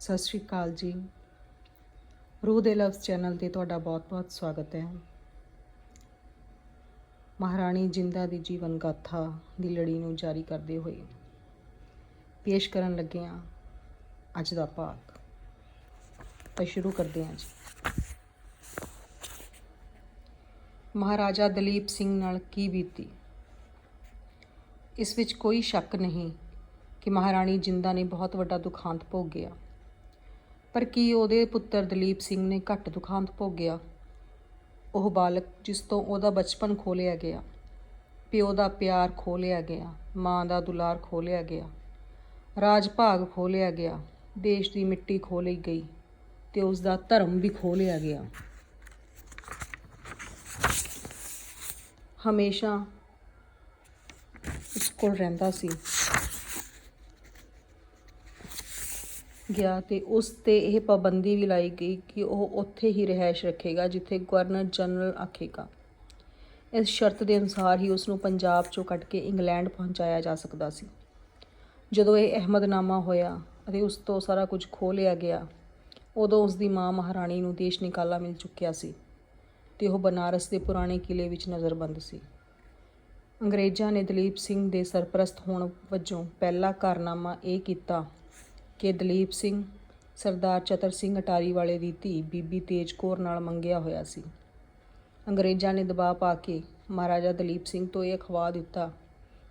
ਸਤਿ ਸ਼੍ਰੀ ਅਕਾਲ ਜੀ। ਰੂਹ ਦੇ ਲਫ਼ਜ਼ ਚੈਨਲ ਤੇ ਤੁਹਾਡਾ ਬਹੁਤ-ਬਹੁਤ ਸਵਾਗਤ ਹੈ। ਮਹਾਰਾਣੀ ਜਿੰਦਾ ਦੀ ਜੀਵਨ ਗਾਥਾ ਦੀ ਲੜੀ ਨੂੰ ਜਾਰੀ ਕਰਦੇ ਹੋਏ ਪੇਸ਼ ਕਰਨ ਲੱਗੇ ਹਾਂ ਅੱਜ ਦਾ ਭਾਗ ਤਾਂ ਸ਼ੁਰੂ ਕਰਦੇ ਹਾਂ ਜੀ। ਮਹਾਰਾਜਾ ਦਲੀਪ ਸਿੰਘ ਨਾਲ ਕੀ ਬੀਤੀ? ਇਸ ਵਿੱਚ ਕੋਈ ਸ਼ੱਕ ਨਹੀਂ ਕਿ ਮਹਾਰਾਣੀ ਜਿੰਦਾ ਨੇ ਬਹੁਤ ਵੱਡਾ ਦੁਖਾਂਤ ਭੋਗਿਆ ਪਰ ਕੀ ਉਹਦੇ ਪੁੱਤਰ ਦਲੀਪ ਸਿੰਘ ਨੇ ਘੱਟ ਦੁਖਾਂਤ ਭੋਗਿਆ? ਉਹ ਬਾਲਕ ਜਿਸ ਤੋਂ ਉਹਦਾ ਬਚਪਨ ਖੋਲਿਆ ਗਿਆ, ਪਿਓ ਦਾ ਪਿਆਰ ਖੋਲਿਆ ਗਿਆ, ਮਾਂ ਦਾ ਦੁਲਾਰ ਖੋਲਿਆ ਗਿਆ ਰਾਜ ਭਾਗ ਖੋਲਿਆ ਗਿਆ, ਦੇਸ਼ ਦੀ ਮਿੱਟੀ ਖੋਲੀ ਗਈ ਤੇ ਉਸ ਦਾ ਧਰਮ ਵੀ ਖੋਲਿਆ ਗਿਆ। ਹਮੇਸ਼ਾ ਉਸ ਕੋਲ ਰਹਿੰਦਾ ਸੀ। ਗਿਆ ਤੇ ਉਸ ਤੇ ਇਹ ਪਾਬੰਦੀ ਵੀ ਲਾਈ ਗਈ ਕਿ ਉਹ ਉੱਥੇ ਹੀ ਰਹਿائش ਰੱਖੇਗਾ, ਜਿੱਥੇ ਗਵਰਨਰ ਜਨਰਲ ਆਖੇਗਾ। ਇਸ ਸ਼ਰਤ ਦੇ ਅਨੁਸਾਰ ਹੀ ਉਸ ਨੂੰ ਪੰਜਾਬ ਚੋਂ ਕੱਢ ਕੇ ਇੰਗਲੈਂਡ ਪਹੁੰਚਾਇਆ ਜਾ ਸਕਦਾ ਸੀ। ਜਦੋਂ ਇਹ ਅਹਿਮਦਨਾਮਾ ਹੋਇਆ ਅਤੇ ਉਸ ਤੋਂ ਸਾਰਾ ਕੁਝ ਖੋ ਲਿਆ ਗਿਆ, ਉਦੋਂ ਉਸ ਦੀ ਮਾਂ ਮਹਾਰਾਣੀ ਨੂੰ ਦੇਸ਼ ਨਿਕਾਲਾ ਮਿਲ ਚੁੱਕਿਆ ਸੀ ਤੇ ਉਹ ਬਨਾਰਸ ਦੇ ਪੁਰਾਣੇ ਕਿਲੇ ਵਿੱਚ ਨਜ਼ਰਬੰਦ ਸੀ। ਅੰਗਰੇਜ਼ਾਂ ਨੇ ਦਲੀਪ ਸਿੰਘ ਦੇ ਸਰਪ੍ਰਸਤ ਹੋਣ ਵਜੋਂ ਪਹਿਲਾ ਕਾਰਨਾਮਾ ਇਹ ਕੀਤਾ ਕਿ ਦਲੀਪ ਸਿੰਘ, ਸਰਦਾਰ ਚਤਰ ਸਿੰਘ ਅਟਾਰੀ ਵਾਲੇ ਦੀ ਧੀ ਬੀਬੀ ਤੇਜ ਕੌਰ ਨਾਲ ਮੰਗਿਆ ਹੋਇਆ ਸੀ। ਅੰਗਰੇਜ਼ਾਂ ਨੇ ਦਬਾਅ ਪਾ ਕੇ ਮਹਾਰਾਜਾ ਦਲੀਪ ਸਿੰਘ ਤੋਂ ਇਹ ਅਖਵਾ ਦਿੱਤਾ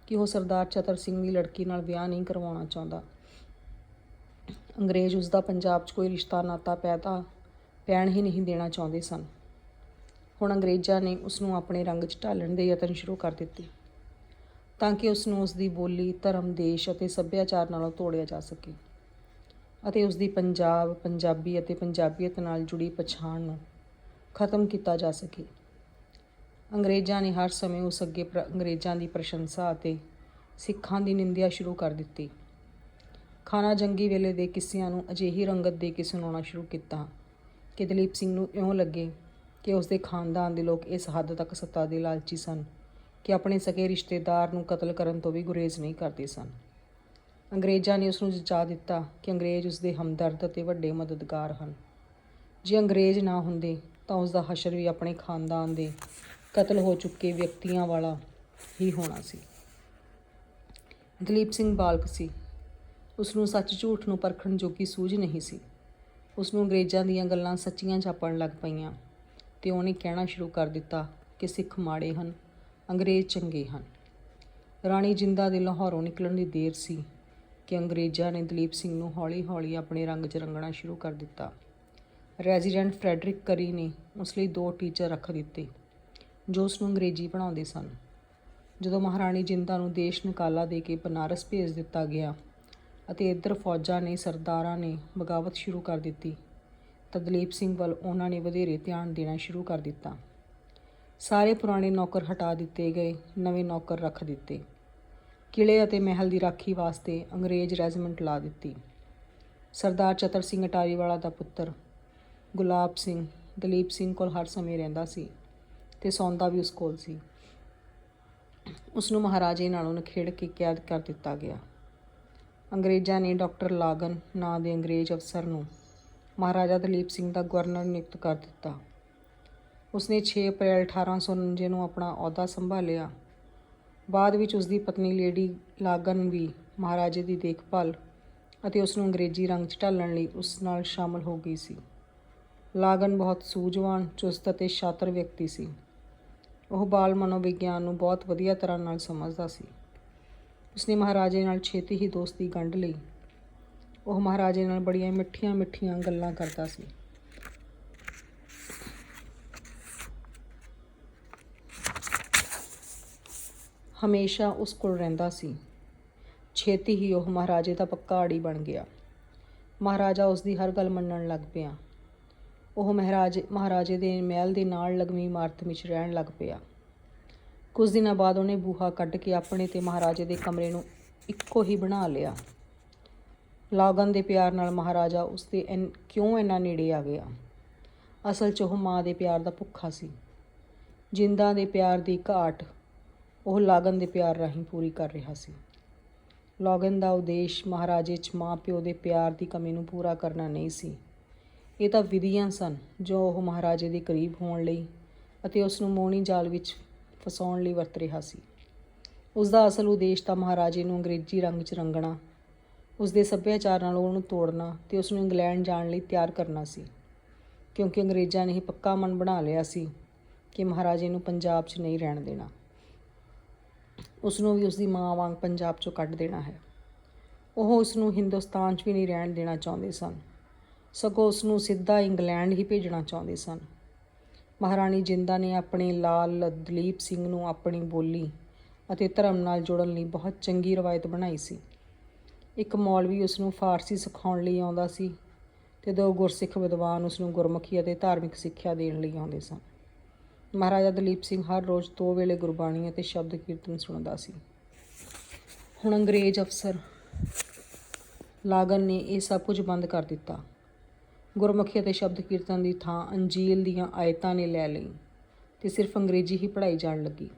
ਕਿ ਉਹ ਸਰਦਾਰ ਚਤਰ ਸਿੰਘ ਦੀ ਲੜਕੀ ਨਾਲ ਵਿਆਹ ਨਹੀਂ ਕਰਵਾਉਣਾ ਚਾਹੁੰਦਾ। ਅੰਗਰੇਜ਼ ਉਸ ਦਾ ਪੰਜਾਬ 'ਚ ਕੋਈ ਰਿਸ਼ਤਾ ਨਾਤਾ ਪੈਦਾ ਪੈਣ ਹੀ ਨਹੀਂ ਦੇਣਾ ਚਾਹੁੰਦੇ ਸਨ। ਹੁਣ ਅੰਗਰੇਜ਼ਾਂ ਨੇ ਉਸ ਨੂੰ ਆਪਣੇ ਰੰਗ 'ਚ ਢਾਲਣ ਦੇ ਯਤਨ ਸ਼ੁਰੂ ਕਰ ਦਿੱਤੇ ਤਾਂ ਕਿ ਉਸ ਨੂੰ ਉਸ ਦੀ ਬੋਲੀ, ਧਰਮ, ਦੇਸ਼ ਅਤੇ ਸੱਭਿਆਚਾਰ ਨਾਲੋਂ ਤੋੜਿਆ ਜਾ ਸਕੇ। ਅਤੇ ਉਸ ਦੀ ਪੰਜਾਬ, ਪੰਜਾਬੀ ਅਤੇ ਪੰਜਾਬੀਅਤ ਨਾਲ ਜੁੜੀ ਪਛਾਣ ਨੂੰ ਖਤਮ ਕੀਤਾ ਜਾ ਸਕੇ। ਅੰਗਰੇਜ਼ਾਂ ਨੇ ਹਰ ਸਮੇਂ ਉਸ ਅੱਗੇ ਪ੍ਰ- ਅੰਗਰੇਜ਼ਾਂ ਦੀ ਪ੍ਰਸ਼ੰਸਾ ਅਤੇ ਸਿੱਖਾਂ ਦੀ ਨਿੰਦਿਆ ਸ਼ੁਰੂ ਕਰ ਦਿੱਤੀ। ਖਾਨਾ ਜੰਗੀ ਵੇਲੇ ਦੇ ਕਿੱਸਿਆਂ ਨੂੰ ਅਜਿਹੀ ਰੰਗਤ ਦੇ ਕੇ ਸੁਣਾਉਣਾ ਸ਼ੁਰੂ ਕੀਤਾ ਕਿ ਦਲੀਪ ਸਿੰਘ ਨੂੰ ਇਉਂ ਲੱਗੇ ਕਿ ਉਸ ਦੇ ਖਾਨਦਾਨ ਦੇ ਲੋਕ ਇਸ ਹੱਦ ਤੱਕ ਸੱਤਾ ਦੇ ਲਾਲਚੀ ਸਨ ਕਿ ਆਪਣੇ ਸਕੇ ਰਿਸ਼ਤੇਦਾਰ ਨੂੰ ਕਤਲ ਕਰਨ ਤੋਂ ਵੀ ਗੁਰੇਜ਼ ਨਹੀਂ ਕਰਦੇ ਸਨ। ਅੰਗਰੇਜ਼ਾਂ ਨੇ ਉਸ ਨੂੰ ਜਚਾ ਦਿੱਤਾ ਕਿ ਅੰਗਰੇਜ਼ ਉਸ ਦੇ ਹਮਦਰਦ ਅਤੇ ਵੱਡੇ ਮਦਦਗਾਰ ਹਨ। ਜੇ ਅੰਗਰੇਜ਼ ਨਾ ਹੁੰਦੇ ਤਾਂ ਉਸ ਦਾ ਹਸ਼ਰ ਵੀ ਆਪਣੇ ਖਾਨਦਾਨ ਦੇ ਕਤਲ ਹੋ ਚੁੱਕੇ ਵਿਅਕਤੀਆਂ ਵਾਲਾ ਹੀ ਹੋਣਾ ਸੀ। ਦਲੀਪ ਸਿੰਘ ਬਾਲਕ ਸੀ। ਉਸ ਨੂੰ ਸੱਚ ਝੂਠ ਨੂੰ ਪਰਖਣ ਜੋਗੀ ਸੂਝ ਨਹੀਂ ਸੀ। ਉਸ ਨੂੰ ਅੰਗਰੇਜ਼ਾਂ ਦੀਆਂ ਗੱਲਾਂ ਸੱਚੀਆਂ ਜਾਪਣ ਲੱਗ ਪਈਆਂ ਤੇ ਉਹਨੇ ਕਹਿਣਾ ਸ਼ੁਰੂ ਕਰ ਦਿੱਤਾ ਕਿ ਸਿੱਖ ਮਾੜੇ ਹਨ, ਅੰਗਰੇਜ਼ ਚੰਗੇ ਹਨ। ਰਾਣੀ ਜਿੰਦਾ ਦੇ ਲਾਹੌਰੋਂ ਨਿਕਲਣ ਦੀ ਦੇਰ ਸੀ। ਕਿ ਅੰਗਰੇਜ਼ਾਂ ਨੇ ਦਲੀਪ ਸਿੰਘ ਨੂੰ ਹੌਲੀ-ਹੌਲੀ ਆਪਣੇ ਰੰਗ 'ਚ ਰੰਗਣਾ ਸ਼ੁਰੂ ਕਰ ਦਿੱਤਾ। ਰੈਜ਼ੀਡੈਂਟ ਫਰੈਡਰਿਕ ਕਰੀ ਨੇ ਉਸ ਲਈ ਦੋ ਟੀਚਰ ਰੱਖ ਦਿੱਤੇ, ਜੋ ਉਸ ਨੂੰ ਅੰਗਰੇਜ਼ੀ ਪੜ੍ਹਾਉਂਦੇ ਸਨ। ਜਦੋਂ ਮਹਾਰਾਣੀ ਜਿੰਦਾ ਨੂੰ ਦੇਸ਼ ਨਿਕਾਲਾ ਦੇ ਕੇ ਬਨਾਰਸ ਭੇਜ ਦਿੱਤਾ ਗਿਆ ਅਤੇ ਇੱਧਰ ਫੌਜਾਂ ਨੇ ਸਰਦਾਰਾਂ ਨੇ ਬਗਾਵਤ ਸ਼ੁਰੂ ਕਰ ਦਿੱਤੀ, ਤਾਂ ਦਲੀਪ ਸਿੰਘ ਵੱਲ ਉਹਨਾਂ ਨੇ ਵਧੇਰੇ ਧਿਆਨ ਦੇਣਾ ਸ਼ੁਰੂ ਕਰ ਦਿੱਤਾ। ਸਾਰੇ ਪੁਰਾਣੇ ਨੌਕਰ ਹਟਾ ਦਿੱਤੇ ਗਏ, ਨਵੇਂ ਨੌਕਰ ਰੱਖ ਦਿੱਤੇ। ਕਿਲੇ ਅਤੇ ਮਹਿਲ ਦੀ ਰਾਖੀ ਵਾਸਤੇ ਅੰਗਰੇਜ਼ ਰੈਜੀਮੈਂਟ ਲਾ ਦਿੱਤੀ। ਸਰਦਾਰ ਚਤਰ ਸਿੰਘ ਅਟਾਰੀਵਾਲਾ ਦਾ ਪੁੱਤਰ ਗੁਲਾਬ ਸਿੰਘ, ਦਲੀਪ ਸਿੰਘ ਕੋਲ ਹਰ ਸਮੇਂ ਰਹਿੰਦਾ ਸੀ ਤੇ ਸੌਂਦਾ ਵੀ ਉਸ ਕੋਲ ਸੀ। ਉਸ ਨੂੰ ਮਹਾਰਾਜੇ ਨਾਲੋਂ ਨਖੇੜ ਕੇ ਕੈਦ ਕਰ ਦਿੱਤਾ ਗਿਆ। ਅੰਗਰੇਜ਼ਾਂ ਨੇ ਡਾਕਟਰ ਲਾਗਨ ਨਾਂ ਦੇ ਅੰਗਰੇਜ਼ ਅਫਸਰ ਨੂੰ ਮਹਾਰਾਜਾ ਦਲੀਪ ਸਿੰਘ ਦਾ ਗਵਰਨਰ ਨਿਯੁਕਤ ਕਰ ਦਿੱਤਾ। ਉਸਨੇ 6 ਅਪ੍ਰੈਲ 1849 ਨੂੰ ਆਪਣਾ ਅਹੁਦਾ ਸੰਭਾਲਿਆ ਬਾਅਦ ਵਿੱਚ ਉਸ ਦੀ ਪਤਨੀ ਲੇਡੀ ਲਾਗਨ ਵੀ ਮਹਾਰਾਜੇ ਦੀ ਦੇਖਭਾਲ ਅਤੇ ਉਸ ਨੂੰ ਅੰਗਰੇਜ਼ੀ ਰੰਗ 'ਚ ਢਾਲਣ ਲਈ ਉਸ ਨਾਲ ਸ਼ਾਮਲ ਹੋ ਗਈ ਸੀ। ਲਾਗਨ ਬਹੁਤ ਸੂਝਵਾਨ, ਚੁਸਤ ਅਤੇ ਸ਼ਾਤਰ ਵਿਅਕਤੀ ਸੀ। ਉਹ ਬਾਲ ਮਨੋਵਿਗਿਆਨ ਨੂੰ ਬਹੁਤ ਵਧੀਆ ਤਰ੍ਹਾਂ ਨਾਲ ਸਮਝਦਾ ਸੀ। ਉਸਨੇ ਮਹਾਰਾਜੇ ਨਾਲ ਛੇਤੀ ਹੀ ਦੋਸਤੀ ਗੰਢ ਲਈ। ਉਹ ਮਹਾਰਾਜੇ ਨਾਲ ਬੜੀਆਂ ਮਿੱਠੀਆਂ ਮਿੱਠੀਆਂ ਗੱਲਾਂ ਕਰਦਾ ਸੀ। ਹਮੇਸ਼ਾ ਉਸ ਕੋਲ ਰਹਿੰਦਾ ਸੀ। ਛੇਤੀ ਹੀ ਉਹ ਮਹਾਰਾਜੇ ਦਾ ਪੱਕਾ ਆੜੀ ਬਣ ਗਿਆ। ਮਹਾਰਾਜਾ ਉਸ ਦੀ ਹਰ ਗੱਲ ਮੰਨਣ ਲੱਗ ਪਿਆ। ਉਹ ਮਹਾਰਾਜੇ ਮਹਾਰਾਜੇ ਦੇ ਮਹਿਲ ਦੇ ਨਾਲ ਲਗਵੀਂ ਇਮਾਰਤ ਵਿੱਚ ਰਹਿਣ ਲੱਗ ਪਿਆ। ਕੁਝ ਦਿਨਾਂ ਬਾਅਦ ਉਹਨੇ ਬੂਹਾ ਕੱਢ ਕੇ ਆਪਣੇ ਤੇ ਮਹਾਰਾਜੇ ਦੇ ਕਮਰੇ ਨੂੰ ਇੱਕੋ ਹੀ ਬਣਾ ਲਿਆ। ਲਾਗਨ ਦੇ ਪਿਆਰ ਨਾਲ ਮਹਾਰਾਜਾ ਉਸ ਦੇ ਕਿਉਂ ਇੰਨਾ ਨੇੜੇ ਆ ਗਿਆ? ਅਸਲ 'ਚ ਉਹ ਮਾਂ ਦੇ ਪਿਆਰ ਦਾ ਭੁੱਖਾ ਸੀ। ਜਿੰਦਾਂ ਦੇ ਪਿਆਰ ਦੀ ਘਾਟ ਉਹ ਲਾਗਨ ਦੇ ਪਿਆਰ ਰਾਹੀਂ ਪੂਰੀ ਕਰ ਰਿਹਾ ਸੀ। ਲਾਗਨ ਦਾ ਉਦੇਸ਼ ਮਹਾਰਾਜੇ 'ਚ ਮਾਂ ਪਿਓ ਦੇ ਪਿਆਰ ਦੀ ਕਮੀ ਨੂੰ ਪੂਰਾ ਕਰਨਾ ਨਹੀਂ ਸੀ। ਇਹ ਤਾਂ ਵਿਧੀਆਂ ਸਨ ਜੋ ਉਹ ਮਹਾਰਾਜੇ ਦੇ ਕਰੀਬ ਹੋਣ ਲਈ ਅਤੇ ਉਸ ਨੂੰ ਮੋਹਣੀ ਜਾਲ ਵਿੱਚ ਫਸਾਉਣ ਲਈ ਵਰਤ ਰਿਹਾ ਸੀ। ਉਸ ਦਾ ਅਸਲ ਉਦੇਸ਼ ਤਾਂ ਮਹਾਰਾਜੇ ਨੂੰ ਅੰਗਰੇਜ਼ੀ ਰੰਗ 'ਚ ਰੰਗਣਾ, ਉਸ ਦੇ ਸੱਭਿਆਚਾਰ ਨਾਲ ਉਹਨੂੰ ਤੋੜਨਾ ਤੇ ਉਸ ਨੂੰ ਇੰਗਲੈਂਡ ਜਾਣ ਲਈ ਤਿਆਰ ਕਰਨਾ ਸੀ। ਕਿਉਂਕਿ ਅੰਗਰੇਜ਼ਾਂ ਨੇ ਇਹ ਪੱਕਾ ਮਨ ਬਣਾ ਲਿਆ ਸੀ ਕਿ ਮਹਾਰਾਜੇ ਨੂੰ ਪੰਜਾਬ 'ਚ ਨਹੀਂ ਰਹਿਣ ਦੇਣਾ। ਉਸ ਨੂੰ ਵੀ ਉਸ ਦੀ ਮਾਂ ਵਾਂਗ ਪੰਜਾਬ 'ਚੋਂ ਕੱਢ ਦੇਣਾ ਹੈ। ਉਹ ਉਸ ਨੂੰ ਹਿੰਦੁਸਤਾਨ 'ਚ ਵੀ ਨਹੀਂ ਰਹਿਣ ਦੇਣਾ ਚਾਹੁੰਦੇ ਸਨ। ਸਗੋਂ ਉਸ ਨੂੰ ਸਿੱਧਾ ਇੰਗਲੈਂਡ ਹੀ ਭੇਜਣਾ ਚਾਹੁੰਦੇ ਸਨ। ਮਹਾਰਾਣੀ ਜਿੰਦਾ ਨੇ ਆਪਣੇ ਲਾਲ ਦਲੀਪ ਸਿੰਘ ਨੂੰ ਆਪਣੀ ਬੋਲੀ ਅਤੇ ਧਰਮ ਨਾਲ ਜੋੜਨ ਲਈ ਬਹੁਤ ਚੰਗੀ ਰਵਾਇਤ ਬਣਾਈ ਸੀ। ਇੱਕ ਮੌਲਵੀ ਉਸ ਨੂੰ ਫਾਰਸੀ ਸਿਖਾਉਣ ਲਈ ਆਉਂਦਾ ਸੀ, ਤੇ ਦੋ ਗੁਰਸਿੱਖ ਵਿਦਵਾਨ ਉਸ ਨੂੰ ਗੁਰਮੁਖੀ ਅਤੇ ਧਾਰਮਿਕ ਸਿੱਖਿਆ ਦੇਣ ਲਈ ਆਉਂਦੇ ਸਨ। ਮਹਾਰਾਜਾ ਦਲੀਪ ਸਿੰਘ ਹਰ ਰੋਜ਼ ਦੋ ਵੇਲੇ ਗੁਰਬਾਣੀ ਅਤੇ ਸ਼ਬਦ ਕੀਰਤਨ ਸੁਣਦਾ ਸੀ। ਹੁਣ ਅੰਗਰੇਜ਼ ਅਫਸਰ ਲਾਗਨ ਨੇ ਇਹ ਸਭ ਕੁਝ ਬੰਦ ਕਰ ਦਿੱਤਾ। ਗੁਰਮੁਖੀ ਅਤੇ ਸ਼ਬਦ ਕੀਰਤਨ ਦੀ ਥਾਂ ਅੰਜੀਲ ਦੀਆਂ ਆਇਤਾਂ ਨੇ ਲੈ ਲਈ ਤੇ ਸਿਰਫ ਅੰਗਰੇਜ਼ੀ ਹੀ ਪੜ੍ਹਾਈ ਜਾਣ ਲੱਗੀ।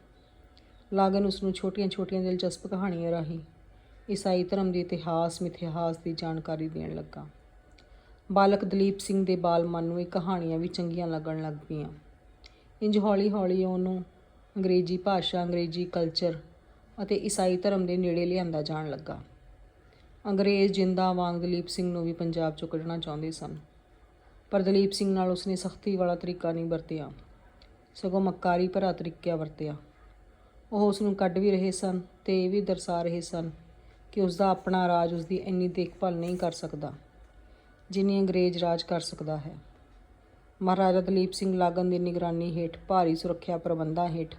ਲਾਗਨ ਉਸ ਨੂੰ ਛੋਟੀਆਂ-ਛੋਟੀਆਂ ਦਿਲਚਸਪ ਕਹਾਣੀਆਂ ਰਾਹੀਂ ਈਸਾਈ ਧਰਮ ਦੇ ਇਤਿਹਾਸ, ਮਿਥਿਹਾਸ ਦੀ ਜਾਣਕਾਰੀ ਦੇਣ ਲੱਗਾ। ਬਾਲਕ ਦਲੀਪ ਸਿੰਘ ਦੇ ਬਾਲ ਮਨ ਨੂੰ ਇਹ ਕਹਾਣੀਆਂ ਵੀ ਚੰਗੀਆਂ ਲੱਗਣ ਲੱਗ ਪਈਆਂ। ਇੰਜ ਹੌਲੀ-ਹੌਲੀ ਉਹਨੂੰ ਅੰਗਰੇਜ਼ੀ ਭਾਸ਼ਾ, ਅੰਗਰੇਜ਼ੀ ਕਲਚਰ ਅਤੇ ਈਸਾਈ ਧਰਮ ਦੇ ਨੇੜੇ ਲਿਆਂਦਾ ਜਾਣ ਲੱਗਾ। ਅੰਗਰੇਜ਼ ਜਿੰਦਾਂ ਵਾਂਗ ਦਲੀਪ ਸਿੰਘ ਨੂੰ ਵੀ ਪੰਜਾਬ ਚੋਂ ਕੱਢਣਾ ਚਾਹੁੰਦੇ ਸਨ, ਪਰ ਦਲੀਪ ਸਿੰਘ ਨਾਲ ਉਸਨੇ ਸਖਤੀ ਵਾਲਾ ਤਰੀਕਾ ਨਹੀਂ ਵਰਤਿਆ। ਸਗੋਂ ਮੱਕਾਰੀ ਭਰਾ ਤਰੀਕਾ ਵਰਤਿਆ। ਉਹ ਉਸਨੂੰ ਕੱਢ ਵੀ ਰਹੇ ਸਨ ਤੇ ਇਹ ਵੀ ਦਰਸਾ ਰਹੇ ਸਨ ਕਿ ਉਸਦਾ ਆਪਣਾ ਰਾਜ ਉਸਦੀ ਇੰਨੀ ਦੇਖਭਾਲ ਨਹੀਂ ਕਰ ਸਕਦਾ, ਜਿੰਨੀ ਅੰਗਰੇਜ਼ ਰਾਜ ਕਰ ਸਕਦਾ ਹੈ। ਮਹਾਰਾਜਾ ਦਲੀਪ ਸਿੰਘ ਲਾਗਨ ਦੀ ਨਿਗਰਾਨੀ ਹੇਠ ਭਾਰੀ ਸੁਰੱਖਿਆ ਪ੍ਰਬੰਧਾਂ ਹੇਠ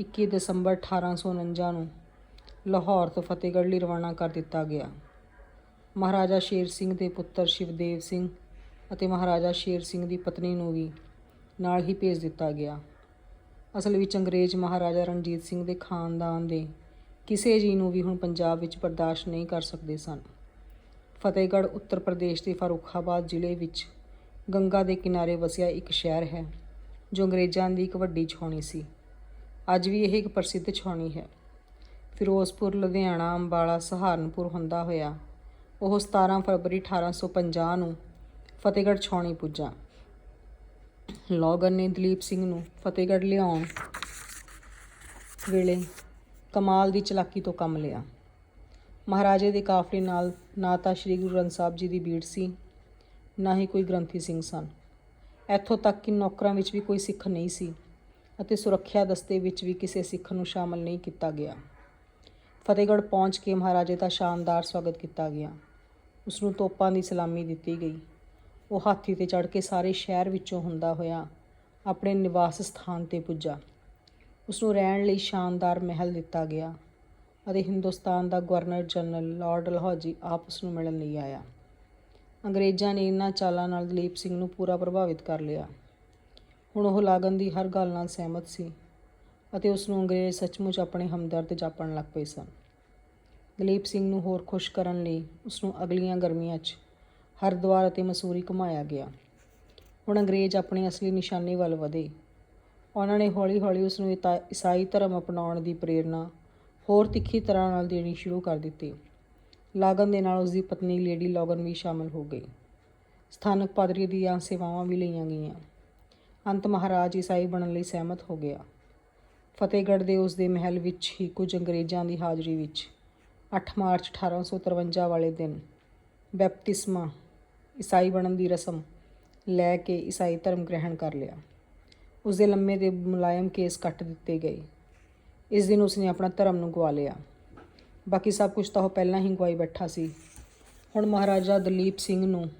21 ਦਸੰਬਰ 1849 ਨੂੰ ਲਾਹੌਰ ਤੋਂ ਫਤਿਹਗੜ੍ਹ ਲਈ ਰਵਾਨਾ ਕਰ ਦਿੱਤਾ ਗਿਆ। ਮਹਾਰਾਜਾ ਸ਼ੇਰ ਸਿੰਘ ਦੇ ਪੁੱਤਰ ਸ਼ਿਵਦੇਵ ਸਿੰਘ ਅਤੇ ਮਹਾਰਾਜਾ ਸ਼ੇਰ ਸਿੰਘ ਦੀ ਪਤਨੀ ਨੂੰ ਵੀ ਨਾਲ ਹੀ ਭੇਜ ਦਿੱਤਾ ਗਿਆ। ਅਸਲ ਵਿੱਚ ਅੰਗਰੇਜ਼ ਮਹਾਰਾਜਾ ਰਣਜੀਤ ਸਿੰਘ ਦੇ ਖਾਨਦਾਨ ਦੇ ਕਿਸੇ ਜੀ ਨੂੰ ਵੀ ਹੁਣ ਪੰਜਾਬ ਵਿੱਚ ਬਰਦਾਸ਼ਤ ਨਹੀਂ ਕਰ ਸਕਦੇ ਸਨ। ਫਤਿਹਗੜ੍ਹ ਉੱਤਰ ਪ੍ਰਦੇਸ਼ ਦੇ ਫਾਰੂਖਾਬਾਦ ਜ਼ਿਲ੍ਹੇ ਵਿੱਚ ਗੰਗਾ ਦੇ ਕਿਨਾਰੇ ਵਸਿਆ ਇੱਕ ਸ਼ਹਿਰ ਹੈ, ਜੋ ਅੰਗਰੇਜ਼ਾਂ ਦੀ ਇੱਕ ਵੱਡੀ ਛਾਉਣੀ ਸੀ। ਅੱਜ ਵੀ ਇਹ ਇੱਕ ਪ੍ਰਸਿੱਧ ਛਾਉਣੀ ਹੈ। ਫਿਰੋਜ਼ਪੁਰ, ਲੁਧਿਆਣਾ, ਅੰਬਾਲਾ, ਸਹਾਰਨਪੁਰ ਹੁੰਦਾ ਹੋਇਆ, ਉਹ 17 ਫਰਵਰੀ 1850 ਨੂੰ ਫਤਿਹਗੜ੍ਹ ਛਾਉਣੀ ਪੁੱਜਾ। ਲੌਗਨ ਨੇ ਦਲੀਪ ਸਿੰਘ ਨੂੰ ਫਤਿਹਗੜ੍ਹ ਲਿਆਉਣ ਵੇਲੇ ਕਮਾਲ ਦੀ ਚਲਾਕੀ ਤੋਂ ਕੰਮ ਲਿਆ। ਮਹਾਰਾਜੇ ਦੇ ਕਾਫਲੇ ਨਾਲ ਨਾ ਤਾਂ ਸ੍ਰੀ ਗੁਰੂ ਗ੍ਰੰਥ ਸਾਹਿਬ ਜੀ ਦੀ ਬੀੜ ਸੀ ਨਾ ਹੀ ਕੋਈ ਗ੍ਰੰਥੀ ਸਿੰਘ ਸਨ। ਇੱਥੋਂ ਤੱਕ ਕਿ ਨੌਕਰਾਂ ਵਿੱਚ ਵੀ ਕੋਈ ਸਿੱਖ ਨਹੀਂ ਸੀ ਅਤੇ ਸੁਰੱਖਿਆ ਦਸਤੇ ਵਿੱਚ ਵੀ ਕਿਸੇ ਸਿੱਖ ਨੂੰ ਸ਼ਾਮਲ ਨਹੀਂ ਕੀਤਾ ਗਿਆ। ਫਤਿਹਗੜ੍ਹ ਪਹੁੰਚ ਕੇ ਮਹਾਰਾਜੇ ਦਾ ਸ਼ਾਨਦਾਰ ਸਵਾਗਤ ਕੀਤਾ ਗਿਆ। ਉਸ ਨੂੰ ਤੋਪਾਂ ਦੀ ਸਲਾਮੀ ਦਿੱਤੀ ਗਈ। ਉਹ ਹਾਥੀ ਤੇ ਚੜ੍ਹ ਕੇ ਸਾਰੇ ਸ਼ਹਿਰ ਵਿੱਚੋਂ ਹੁੰਦਾ ਹੋਇਆ ਆਪਣੇ ਨਿਵਾਸ ਸਥਾਨ ਤੇ ਪੁੱਜਾ। ਉਸ ਨੂੰ ਰਹਿਣ ਲਈ ਸ਼ਾਨਦਾਰ ਮਹਿਲ ਦਿੱਤਾ ਗਿਆ ਅਤੇ ਹਿੰਦੁਸਤਾਨ ਦਾ ਗਵਰਨਰ ਜਨਰਲ ਲਾਰਡ ਡਲਹੌਜੀ ਆਪ ਉਸ ਨੂੰ ਮਿਲਣ ਲਈ ਆਇਆ। ਅੰਗਰੇਜ਼ਾਂ ਨੇ ਇਹਨਾਂ ਚਾਲਾਂ ਨਾਲ ਦਲੀਪ ਸਿੰਘ ਨੂੰ ਪੂਰਾ ਪ੍ਰਭਾਵਿਤ ਕਰ ਲਿਆ। ਹੁਣ ਉਹ ਲਾਗਨ ਦੀ ਹਰ ਗੱਲ ਨਾਲ ਸਹਿਮਤ ਸੀ ਅਤੇ ਉਸ ਨੂੰ ਅੰਗਰੇਜ਼ ਸੱਚਮੁੱਚ ਆਪਣੇ ਹਮਦਰਦ ਜਾਪਣ ਲੱਗ ਪਏ ਸਨ। ਦਲੀਪ ਸਿੰਘ ਨੂੰ ਹੋਰ ਖੁਸ਼ ਕਰਨ ਲਈ ਉਸ ਨੂੰ ਅਗਲੀਆਂ ਗਰਮੀਆਂ 'ਚ ਹਰਿਦੁਆਰ ਅਤੇ ਮਸੂਰੀ ਘੁਮਾਇਆ ਗਿਆ। ਹੁਣ ਅੰਗਰੇਜ਼ ਆਪਣੇ ਅਸਲੀ ਨਿਸ਼ਾਨੇ ਵੱਲ ਵਧੇ। ਉਹਨਾਂ ਨੇ ਹੌਲੀ-ਹੌਲੀ ਉਸ ਨੂੰ ਈਸਾਈ ਧਰਮ ਅਪਣਾਉਣ ਦੀ ਪ੍ਰੇਰਣਾ ਹੋਰ ਤਿੱਖੀ ਤਰ੍ਹਾਂ ਨਾਲ ਦੇਣੀ ਸ਼ੁਰੂ ਕਰ ਦਿੱਤੀ। ਲਾਗਨ ਦੇ ਨਾਲ ਉਸ ਦੀ ਪਤਨੀ ਲੇਡੀ ਲੌਗਨ ਵੀ ਸ਼ਾਮਲ ਹੋ ਗਈ। ਸਥਾਨਕ ਪਾਦਰੀ ਦੀਆਂ ਸੇਵਾਵਾਂ ਵੀ ਲਈਆਂ ਗਈਆਂ। ਅੰਤ ਮਹਾਰਾਜ ਈਸਾਈ ਬਣਨ ਲਈ ਸਹਿਮਤ ਹੋ ਗਿਆ। ਫਤਿਹਗੜ੍ਹ ਦੇ ਉਸ ਦੇ ਮਹਿਲ ਵਿੱਚ ਹੀ ਕੁਝ ਅੰਗਰੇਜ਼ਾਂ ਦੀ ਹਾਜ਼ਰੀ ਵਿੱਚ 8 ਮਾਰਚ 1853 ਵਾਲੇ ਦਿਨ ਬੈਪਤਿਸਮਾ ਈਸਾਈ ਬਣਨ ਦੀ ਰਸਮ ਲੈ ਕੇ ਈਸਾਈ ਧਰਮ ਗ੍ਰਹਿਣ ਕਰ ਲਿਆ। ਉਸ ਦੇ ਲੰਮੇ ਦੇ ਮੁਲਾਇਮ ਕੇਸ ਕੱਟ ਦਿੱਤੇ ਗਏ। ਇਸ ਦਿਨ ਉਸਨੇ ਆਪਣਾ ਧਰਮ ਨੂੰ ਗਵਾ ਲਿਆ। ਬਾਕੀ ਸਭ ਕੁਝ ਤਾਂ ਉਹ ਪਹਿਲਾਂ ਹੀ ਗਵਾਈ ਬੈਠਾ ਸੀ। ਹੁਣ ਮਹਾਰਾਜਾ ਦਲੀਪ ਸਿੰਘ ਨੂੰ